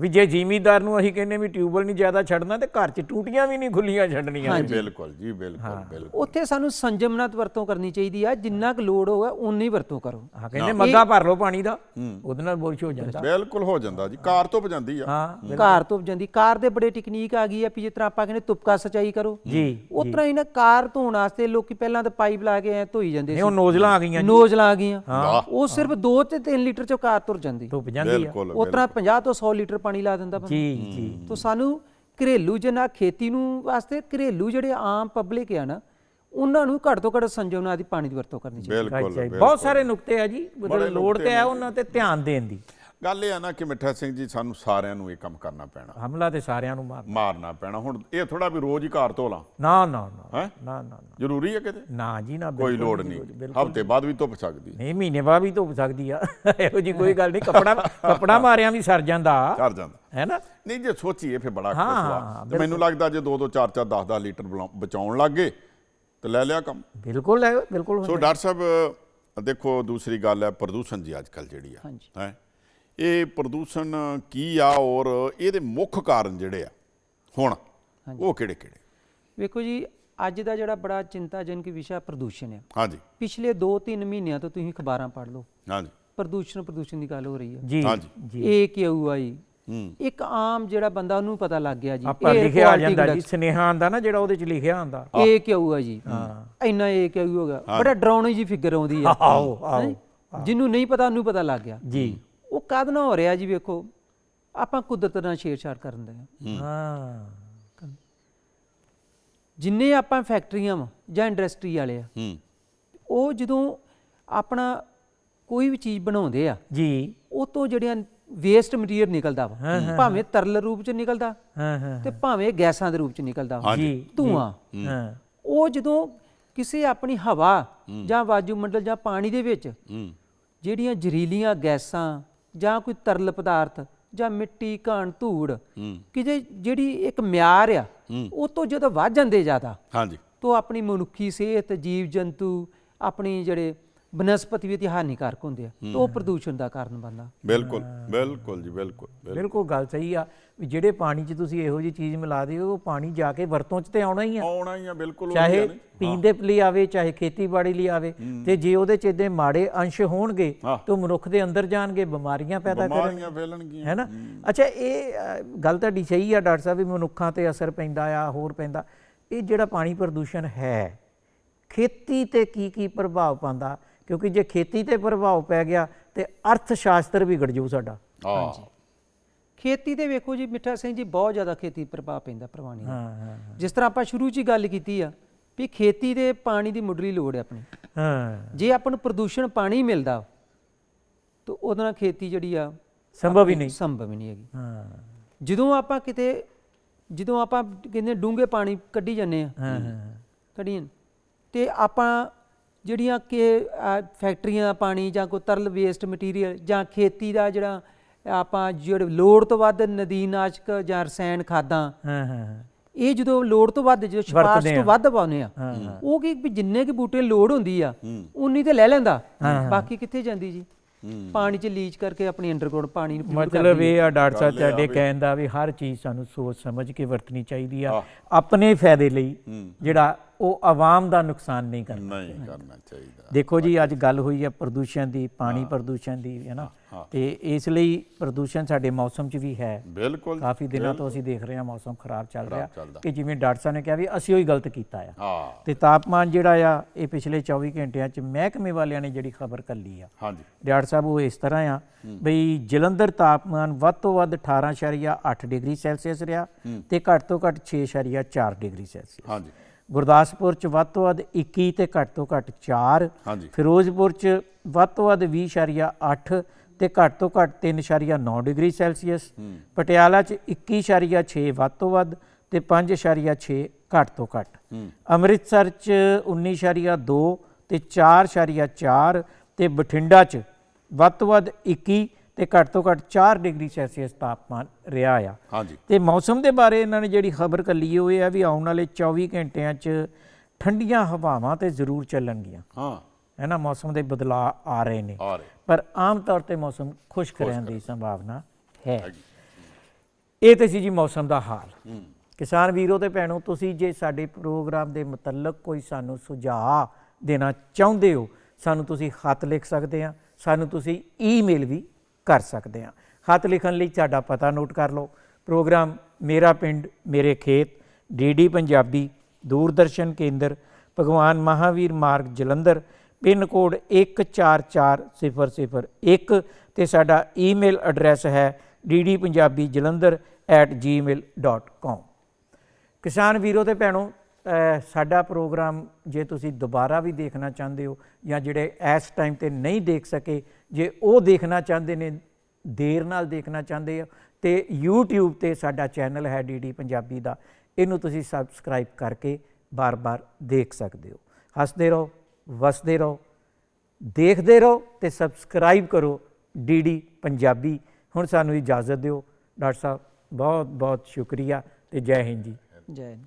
ਵੀ ਜੇ ਜ਼ਿਮੀਦਾਰ ਨੂੰ ਅਸੀਂ ਕਹਿੰਨੇ ਵੀ ਟਿਊਬਲ ਨਹੀਂ ਜ਼ਿਆਦਾ ਛੱਡਣਾ ਤੇ ਘਰ 'ਚ ਟੂਟੀਆਂ ਵੀ ਨਹੀਂ ਖੁੱਲੀਆਂ ਛੱਡਣੀਆਂ ਬਿਲਕੁਲ ਜੀ ਬਿਲਕੁਲ ਬਿਲਕੁਲ। ਉੱਥੇ ਸਾਨੂੰ ਸੰਜਮ ਨਾਲ ਵਰਤੋਂ ਕਰਨੀ ਚਾਹੀਦੀ ਆ ਜਿੰਨਾ ਕੁ ਲੋੜ ਹੋਵੇ ਉਨੀ ਵਰਤੋਂ ਕਰੋ। ਹਾਂ ਕਹਿੰਦੇ ਮੱਗਾ ਭਰ ਲਓ ਪਾਣੀ ਦਾ ਉਹਦੇ ਨਾਲ ਬੋਰਸ਼ ਹੋ ਜਾਂਦਾ। ਬਿਲਕੁਲ ਹੋ ਜਾਂਦਾ ਜੀ ਕਾਰ ਤੋਂ ਜਾਂਦੀ ਆ। ਹਾਂ ਕਾਰ ਤੋਂ ਜਾਂਦੀ। ਕਾਰ ਦੇ ਬੜੇ ਟੈਕਨੀਕ ਆ ਗਈ ਆ ਵੀ ਜਿਸ ਤਰ੍ਹਾਂ ਆਪਾਂ ਕਹਿੰਦੇ ਤੁਪਕਾ ਸਚਾਈ ਕਰੋ। ਜੀ ਉਸ ਤਰ੍ਹਾਂ ਹੀ ਨਾ ਕਾਰ ਧੋਣ ਵਾਸਤੇ ਲੋਕੀ ਪਹਿਲਾਂ ਤਾਂ ਪਾਈਪ ਲਾ ਕੇ ਐ ਧੋਈ ਜਾਂਦੇ ਨਹੀਂ ਉਹ ਨੋਜ਼ਲਾਂ ਆ ਗਈਆਂ ਜੀ। ਨੋਜ਼ਲਾਂ ਆ ਗਈਆਂ। ਉਹ ਸਿਰਫ 2 ਤੇ 3 ਲੀਟਰ ਚ ਕਾਰ ਤੁਰ ਜਾਂਦੀ। ਧੁੱਪ ਜਾਂਦੀ ਆ। ਉਸ ਤਰ੍ਹਾਂ 50 ਤੋਂ 100 ਲੀਟਰ ਪਾਣੀ ਲਾ ਦਿੰਦਾ ਬੰਦਾ। ਜੀ ਜੀ। ਤੋ ਸਾਨੂੰ ਘਰੇਲੂ ਜਨਾ ਖੇਤੀ ਨੂੰ ਵਾਸਤੇ ਘਰੇਲੂ ਜਿਹੜੇ ਆਮ ਪਬਲਿਕ ਆ ਨਾ ਉਹਨਾਂ ਨੂੰ ਘੱਟ ਤੋਂ ਘੱਟ ਸੰਜਮ ਨਾਲ ਦੀ ਪਾਣੀ ਦੀ ਵਰਤੋਂ ਕਰਨੀ ਚਾਹੀਦੀ। ਬਿਲਕੁਲ। ਬਹੁਤ ਸਾਰੇ ਨੁਕਤੇ ਆ ਜੀ। ਮਤਲਬ ਲੋੜ ਤੇ ਹੈ ਉਹਨਾਂ ਤੇ ਧਿਆਨ ਦੇਣ ਦੀ। ਗੱਲ ਇਹ ਆ ਨਾ ਕਿ ਮਿੱਠਾ ਸਿੰਘ ਜੀ ਸਾਨੂੰ ਸਾਰਿਆਂ ਨੂੰ ਇਹ ਕੰਮ ਕਰਨਾ ਪੈਣਾ। ਹਮਲਾ ਤੇ ਸਾਰਿਆਂ ਨੂੰ ਮਾਰ ਮਾਰਨਾ ਪੈਣਾ। ਹੁਣ ਇਹ ਥੋੜਾ ਵੀ ਰੋਜ਼ ਹੀ ਕਾਰ ਧੋ ਲਾਂ। ਨਾ ਨਾ ਨਾ। ਹੈ? ਨਾ ਨਾ ਨਾ। ਜ਼ਰੂਰੀ ਹੈ ਕਿਤੇ? ਨਾ ਜੀ ਨਾ ਕੋਈ ਬਿਲਕੁਲ ਲੋੜ ਨਹੀਂ, ਬਿਲਕੁਲ ਹਫ਼ਤੇ ਬਾਅਦ ਵੀ ਧੁੱਪ ਸਕਦੀ ਨਹੀਂ ਮਹੀਨੇ ਬਾਅਦ ਵੀ ਧੁੱਪ ਸਕਦੀ ਆ। ਇਹੋ ਜੀ ਕੋਈ ਗੱਲ ਨਹੀਂ। ਕੱਪੜਾ ਕੱਪੜਾ ਮਾਰਿਆਂ ਵੀ ਸਰ ਜਾਂਦਾ। ਕਰ ਜਾਂਦਾ। ਹੈ ਨਾ? ਨਹੀਂ ਜੇ ਸੋਚੀਏ ਫਿਰ ਬੜਾ ਹਾਂ, ਤੇ ਮੈਨੂੰ ਲੱਗਦਾ ਜੇ 2 2 4 4 10 10 ਲੀਟਰ ਬਲਾ- ਬਚਾਉਣ ਲੱਗ ਗਏ ਤੇ ਲੈ ਲਿਆ ਕੰਮ। ਬਿਲਕੁਲ ਹੈ ਬਿਲਕੁਲ ਸੋ ਡਾਕਟਰ ਸਾਹਿਬ ਦੇਖੋ ਦੂਸਰੀ ਗੱਲ ਹੈ ਪ੍ਰਦੂਸ਼ਣ ਜੀ ਅੱਜ ਕੱਲ ਜਿਹੜੀ ਆ। ਹਾਂਜੀ। ਹੈ? ਇਹ ਪ੍ਰਦੂਸ਼ਣ ਕੀ ਆ ਔਰ ਇਹਦੇ ਮੁੱਖ ਕਾਰਨ ਜਿਹੜੇ ਆ? ਹੁਣ ਉਹ ਕਿਹੜੇ ਕਿਹੜੇ? ਵੇਖੋ ਜੀ ਅੱਜ ਦਾ ਜਿਹੜਾ ਬੜਾ ਚਿੰਤਾਜਨਕ ਵਿਸ਼ਾ ਪ੍ਰਦੂਸ਼ਣ ਹੈ ਹਾਂਜੀ। ਪਿਛਲੇ 2-3 ਮਹੀਨਿਆਂ ਤੋਂ ਤੁਸੀਂ ਅਖਬਾਰਾਂ ਪੜ੍ਹ ਲਓ। ਹਾਂਜੀ। ਪ੍ਰਦੂਸ਼ਣ ਪ੍ਰਦੂਸ਼ਣ ਦੀ ਗੱਲ ਹੋ ਰਹੀ ਹੈ ਜੀ ਹਾਂਜੀ। ਇਹ ਕਿਉਂ ਆਈ ਹੂੰ। ਇੱਕ ਆਮ ਜਿਹੜਾ ਬੰਦਾ ਉਹਨੂੰ ਪਤਾ ਲੱਗ ਗਿਆ ਜੀ ਆਪਾਂ ਲਿਖਿਆ ਆ ਜਾਂਦਾ ਜੀ ਸੁਨੇਹਾ ਆਂਦਾ ਨਾ ਜਿਹੜਾ ਉਹਦੇ ਚ ਲਿਖਿਆ ਆਂਦਾ ਇਹ ਕਿਉਂ ਆ ਜੀ। ਇੰਨਾ ਇਹ ਕਿਉਂ ਹੋ ਗਿਆ। ਬੜਾ ਡਰਾਉਣੀ ਜੀ ਫਿਗਰ ਆਉਂਦੀ ਆ। ਆਓ ਆਓ ਹੈਂ? ਜਿਹਨੂੰ ਨਹੀਂ ਪਤਾ ਉਹਨੂੰ ਪਤਾ ਲੱਗ ਗਿਆ। ਜੀ। ਉਹ ਕਦ ਨਾ ਹੋ ਰਿਹਾ ਜੀ ਵੇਖੋ ਆਪਾਂ ਕੁਦਰਤ ਨਾਲ ਛੇੜਛਾੜ ਕਰਨ ਦੇ ਆ। ਹਾਂ। ਜਿੰਨੇ ਆਪਾਂ ਫੈਕਟਰੀਆਂ ਵਾ ਜਾਂ ਇੰਡਸਟਰੀ ਵਾਲੇ ਆ ਹੂੰ। ਉਹ ਜਦੋਂ ਆਪਣਾ ਕੋਈ ਵੀ ਚੀਜ਼ ਬਣਾਉਂਦੇ ਆ ਜੀ। ਉਹ ਤੋਂ ਜਿਹੜੀਆਂ ਵੇਸਟ ਮਟੀਰੀਅਲ ਨਿਕਲਦਾ ਵਾ ਭਾਵੇਂ ਤਰਲ ਰੂਪ ਚ ਨਿਕਲਦਾ ਹਾਂ ਹਾਂ ਤੇ ਭਾਵੇਂ ਗੈਸਾਂ ਦੇ ਰੂਪ ਚ ਨਿਕਲਦਾ ਵਾ। ਜੀ। ਧੂਆਂ। ਹਾਂ। ਉਹ ਜਦੋਂ ਕਿਸੇ ਆਪਣੀ ਹਵਾ ਜਾਂ ਵਾਯੂਮੰਡਲ ਜਾਂ ਪਾਣੀ ਦੇ ਵਿੱਚ ਜਿਹੜੀਆਂ ਜ਼ਹਿਰੀਲੀਆਂ ਗੈਸਾਂ ਜਾਂ ਕੋਈ ਤਰਲ ਪਦਾਰਥ ਜਾਂ ਮਿੱਟੀ ਘਾਣ ਧੂੜ ਹੂੰ। ਕਿਤੇ ਜਿਹੜੀ ਇੱਕ ਮਿਆਰ ਆ ਉਹ ਤੋਂ ਜਦੋਂ ਵੱਧ ਜਾਂਦੇ ਜ਼ਿਆਦਾ ਹਾਂਜੀ। ਤੋਂ ਆਪਣੀ ਮਨੁੱਖੀ ਸਿਹਤ ਜੀਵ ਜੰਤੂ ਆਪਣੀ ਜਿਹੜੇ ਬਨਸਪਤੀ ਵੀ ਤੇ ਹਾਨੀਕਾਰਕ ਹੁੰਦੇ ਆ ਤਾਂ ਉਹ ਪ੍ਰਦੂਸ਼ਣ ਦਾ ਕਾਰਨ ਬਣਦਾ। ਬਿਲਕੁਲ ਬਿਲਕੁਲ ਜੀ ਬਿਲਕੁਲ ਬਿਲਕੁਲ। ਬਿਲਕੁਲ ਗੱਲ ਸਹੀ ਆ ਵੀ ਜਿਹੜੇ ਪਾਣੀ 'ਚ ਤੁਸੀਂ ਇਹੋ ਜਿਹੀ ਚੀਜ਼ ਮਿਲਾ ਦਿਓ ਉਹ ਪਾਣੀ ਜਾ ਕੇ ਵਰਤੋਂ 'ਚ ਤੇ ਆਉਣਾ ਹੀ ਆ। ਆਉਣਾ ਹੀ ਆ ਬਿਲਕੁਲ ਉਹੀ ਚਾਹੇ ਆ ਨੇ। ਪੀਣ ਦੇ ਲਈ ਆਵੇ ਚਾਹੇ ਖੇਤੀਬਾੜੀ ਲਈ ਆਵੇ ਤੇ ਜੇ ਉਹਦੇ 'ਚ ਇਦਾਂ ਮਾੜੇ ਅੰਸ਼ ਹੋਣਗੇ ਹਾਂ। ਤਾਂ ਮਨੁੱਖ ਦੇ ਅੰਦਰ ਜਾਣਗੇ ਬਿਮਾਰੀਆਂ ਪੈਦਾ ਕਰਨ। ਬਿਮਾਰੀਆਂ ਫੈਲਣਗੀਆਂ। ਹੈ ਨਾ? ਅੱਛਾ ਇਹ ਅ, ਗੱਲ ਤੁਹਾਡੀ ਸਹੀ ਆ ਡਾਕਟਰ ਸਾਹਿਬ ਵੀ ਮਨੁੱਖਾਂ ਤੇ ਅਸਰ ਪੈਂਦਾ ਆ ਹੋਰ ਪੈਂਦਾ। ਇਹ ਜਿਹੜਾ ਪਾਣੀ ਪ੍ਰਦੂਸ਼ਣ ਹੈ ਖੇਤੀ ਤੇ ਕੀ ਕੀ ਪ੍ਰਭਾਵ ਪਾਉਂਦਾ? ਕਿਉਂਕਿ ਜੇ ਖੇਤੀ ਤੇ ਪ੍ਰਭਾਵ ਪੈ ਗਿਆ ਤੇ ਅਰਥ ਸ਼ਾਸਤਰ ਵਿਗੜ ਜਾਊ ਸਾਡਾ। ਹਾਂ। ਖੇਤੀ ਤੇ ਵੇਖੋ ਜੀ ਮਿੱਠਾ ਸਿੰਘ ਜੀ ਬਹੁਤ ਜ਼ਿਆਦਾ ਖੇਤੀ ਪ੍ਰਭਾਵ ਪੈਂਦਾ ਪ੍ਰਵਾਨੀ ਦਾ ਹਾਂ ਹਾਂ ਜਿਸ ਤਰ੍ਹਾਂ ਆਪਾਂ ਸ਼ੁਰੂ 'ਚ ਹੀ ਗੱਲ ਕੀਤੀ ਆ ਵੀ ਖੇਤੀ ਦੇ ਪਾਣੀ ਦੀ ਮੁੱਢਲੀ ਲੋੜ ਹੈ ਆਪਣੀ। ਹਾਂ। ਜੇ ਆਪਾਂ ਨੂੰ ਪ੍ਰਦੂਸ਼ਣ ਪਾਣੀ ਮਿਲਦਾ ਤਾਂ ਉਹਦੇ ਨਾਲ ਖੇਤੀ ਜਿਹੜੀ ਆ ਸੰਭਵ ਹੀ ਨਹੀਂ। ਸੰਭਵ ਹੀ ਨਹੀਂ ਹੈਗੀ। ਹਾਂ। ਜਦੋਂ ਆਪਾਂ ਕਿਤੇ ਜਦੋਂ ਆਪਾਂ ਕਹਿੰਦੇ ਡੂੰਘੇ ਪਾਣੀ ਕੱਢੀ ਜਾਂਦੇ ਆ ਹਾਂ ਹਾਂ। ਕੱਢੀ ਜਾਂਦੇ, ਤੇ ਆਪਾਂ ਜਿਹੜੀਆਂ ਕਿ ਫੈਕਟਰੀਆਂ ਦਾ ਪਾਣੀ ਜਾਂ ਕੋਈ ਤਰਲ ਵੇਸਟ ਮਟੀਰੀਅਲ ਜਾਂ ਖੇਤੀ ਦਾ ਜਿਹੜਾ ਆਪਾਂ ਜਿਹੜੇ ਲੋੜ ਤੋਂ ਵੱਧ ਨਦੀਨਾਸ਼ਕ ਜਾਂ ਰਸਾਇਣ ਖਾਦਾਂ ਹਾਂ ਹਾਂ ਇਹ ਜਦੋਂ ਲੋੜ ਤੋਂ ਵੱਧ ਜਦੋਂ ਸਿਫਾਰਸ਼ ਤੋਂ। ਵੱਧ ਪਾਉਂਦੇ ਆ ਉਹ ਕੀ ਵੀ ਜਿੰਨੇ ਕਿ ਬੂਟੇ ਲੋੜ ਹੁੰਦੀ ਆ ਉਨੀ ਤੇ ਲੈ ਲੈਂਦਾ। ਬਾਕੀ ਕਿੱਥੇ ਜਾਂਦੀ ਜੀ? ਪਾਣੀ ਚ ਲੀਚ ਕਰਕੇ ਆਪਣੀ ਅੰਡਰਗਰਾਉਂਡ ਪਾਣੀ ਨੂੰ ਮਤਲਬ ਇਹ ਆ ਡਾਕਟਰ ਸਾਹਿਬ ਤੁਹਾਡੇ ਕਹਿਣ ਦਾ ਵੀ ਹਰ ਚੀਜ਼ ਸਾਨੂੰ ਸੋਚ ਸਮਝ ਕੇ ਵਰਤਣੀ ਚਾਹੀਦੀ ਆ। ਆਪਣੇ ਫਾਇਦੇ ਲਈ ਜਿਹੜਾ ਉਹ ਆਵਾਮ ਦਾ ਨੁਕਸਾਨ ਨਹੀਂ ਕਰਨਾ ਨਹੀਂ ਕਰਨਾ ਚਾਹੀਦਾ। ਦੇਖੋ ਜੀ ਅੱਜ ਗੱਲ ਹੋਈ ਹੈ ਪ੍ਰਦੂਸ਼ਣ ਦੀ ਪਾਣੀ ਪ੍ਰਦੂਸ਼ਣ ਦੀ ਹੈ ਨਾ? ਤੇ ਇਸ ਲਈ ਪ੍ਰਦੂਸ਼ਣ ਸਾਡੇ ਮੌਸਮ 'ਚ ਵੀ ਹੈ। ਬਿਲਕੁਲ ਕਾਫੀ ਦਿਨਾਂ ਤੋਂ ਅਸੀਂ ਦੇਖ ਰਹੇ ਹਾਂ ਮੌਸਮ ਖਰਾਬ ਚੱਲ ਰਿਹਾ। ਕਿ ਜਿਵੇਂ ਡਾਕਟਰ ਸਾਹਿਬ ਨੇ ਕਿਹਾ ਵੀ ਅਸੀਂ ਉਹੀ ਗਲਤ ਕੀਤਾ ਆ। ਹਾਂ। ਤੇ ਤਾਪਮਾਨ ਜਿਹੜਾ ਆ ਇਹ ਪਿਛਲੇ 24 ਘੰਟਿਆਂ 'ਚ ਮਹਿਕਮੇ ਵਾਲਿਆਂ ਨੇ ਜਿਹੜੀ ਖਬਰ ਕੱਲੀ ਆ। ਹਾਂਜੀ। ਡਾਕਟਰ ਸਾਹਿਬ ਉਹ ਇਸ ਤਰ੍ਹਾਂ ਆ ਬਈ ਜਲੰਧਰ ਤਾਪਮਾਨ ਵੱਧ ਤੋਂ ਵੱਧ 18.8 ਡਿਗਰੀ ਸੈਲਸੀਅਸ ਰਿਹਾ ਤੇ ਘੱਟ ਤੋਂ ਘੱਟ 6.4 ਡਿਗਰੀ ਸੈਲਸੀਅਸ। ਹਾਂਜੀ। ਗੁਰਦਾਸਪੁਰ ਚ ਵੱਧ ਤੋਂ ਵੱਧ 21 ਤੇ ਘੱਟ ਤੋਂ ਘੱਟ 4 ਹਾਂਜੀ। ਫਿਰੋਜ਼ਪੁਰ ਚ ਵੱਧ ਤੋਂ ਵੱਧ 20.8 ਤੇ ਘੱਟ ਤੋਂ ਘੱਟ 3.9 ਡਿਗਰੀ ਸੈਲਸੀਅਸ। ਪਟਿਆਲਾ ਚ 21.6 ਵੱਧ ਤੋਂ ਵੱਧ ਤੇ 5.6 ਘੱਟ ਤੋਂ ਘੱਟ। ਅੰਮ੍ਰਿਤਸਰ ਚ 19.2 ਤੇ 4.4 ਤੇ ਬਠਿੰਡਾ ਚ ਵੱਧ ਤੋਂ ਵੱਧ 21 ਤੇ ਘੱਟ ਤੋਂ ਘੱਟ 4 ਡਿਗਰੀ ਸੈਲਸੀਅਸ ਤਾਪਮਾਨ ਰਿਹਾ ਆ। ਹਾਂਜੀ। ਤੇ ਮੌਸਮ ਦੇ ਬਾਰੇ ਇਹਨਾਂ ਨੇ ਜਿਹੜੀ ਖਬਰ ਕੱਲੀ ਇਹ ਆ ਵੀ ਆਉਣ ਵਾਲੇ 24 ਘੰਟਿਆਂ 'ਚ ਠੰਡੀਆਂ ਹਵਾਵਾਂ ਤੇ ਜ਼ਰੂਰ ਚੱਲਣਗੀਆਂ। ਹਾਂ। ਹੈ ਨਾ ਮੌਸਮ ਦੇ ਬਦਲਾਅ ਆ ਰਹੇ ਨੇ। ਪਰ ਆਮ ਤੌਰ ਤੇ ਮੌਸਮ ਖੁਸ਼ਕ ਰਹਿਣ ਦੀ ਸੰਭਾਵਨਾ ਹੈ। ਇਹ ਤੇ ਸੀ ਜੀ ਮੌਸਮ ਦਾ ਹਾਲ। ਕਿਸਾਨ ਵੀਰੋ ਤੇ ਭੈਣੋ ਤੁਸੀਂ ਜੇ ਸਾਡੇ ਪ੍ਰੋਗਰਾਮ ਦੇ ਮੁਤਲਕ ਕੋਈ ਸਾਨੂੰ ਸੁਝਾਅ ਦੇਣਾ ਚਾਹੁੰਦੇ ਹੋ ਸਾਨੂੰ ਤੁਸੀਂ ਖਤ ਲਿਖ ਸਕਦੇ ਆ ਸਾਨੂੰ ਤੁਸੀਂ ਈਮੇਲ ਵੀ ਕਰ ਸਕਦੇ ਹਾਂ। ਖਤ ਲਿਖਣ ਲਈ ਸਾਡਾ ਪਤਾ ਨੋਟ ਕਰ ਲਓ। ਪ੍ਰੋਗਰਾਮ ਮੇਰਾ ਪਿੰਡ, ਮੇਰੇ ਖੇਤ ਡੀਡੀ ਪੰਜਾਬੀ, ਦੂਰਦਰਸ਼ਨ ਕੇਂਦਰ, ਭਗਵਾਨ ਮਹਾਵੀਰ ਮਾਰਗ, ਜਲੰਧਰ, ਪਿੰਨ ਕੋਡ 144001 ਤੇ ਸਾਡਾ ਈਮੇਲ ਐਡਰੈਸ ਹੈ ddpunjabijalandhar@gmail.com ਕਿਸਾਨ ਵੀਰੋ ਤੇ ਭੈਣੋ ਸਾਡਾ ਪ੍ਰੋਗਰਾਮ ਜੇ ਤੁਸੀਂ ਦੁਬਾਰਾ ਵੀ ਦੇਖਣਾ ਚਾਹੁੰਦੇ ਹੋ ਜਾਂ ਜਿਹੜੇ ਇਸ ਟਾਈਮ ਤੇ ਨਹੀਂ ਦੇਖ ਸਕੇ ਜੇ ਉਹ ਦੇਖਣਾ ਚਾਹੁੰਦੇ ਨੇ, ਦੇਰ ਨਾਲ ਦੇਖਣਾ ਚਾਹੁੰਦੇ ਆ, ਤੇ YouTube ਤੇ ਸਾਡਾ ਚੈਨਲ ਹੈ ਡੀਡੀ ਪੰਜਾਬੀ ਦਾ, ਇਹਨੂੰ ਤੁਸੀਂ ਸਬਸਕ੍ਰਾਈਬ ਕਰਕੇ ਬਾਰ-ਬਾਰ ਦੇਖ ਸਕਦੇ ਹੋ। ਹੱਸਦੇ ਰਹੋ, ਵਸਦੇ ਰਹੋ, ਦੇਖਦੇ ਰਹੋ ਤੇ ਸਬਸਕ੍ਰਾਈਬ ਕਰੋ ਡੀਡੀ ਪੰਜਾਬੀ। ਹੁਣ ਸਾਨੂੰ ਇਜਾਜ਼ਤ ਦਿਓ। ਡਾਕਟਰ ਸਾਹਿਬ ਬਹੁਤ ਬਹੁਤ ਸ਼ੁਕਰੀਆ ਤੇ ਜੈ ਹਿੰਦ ਜੀ। ਜੈ ਹਿੰਦ।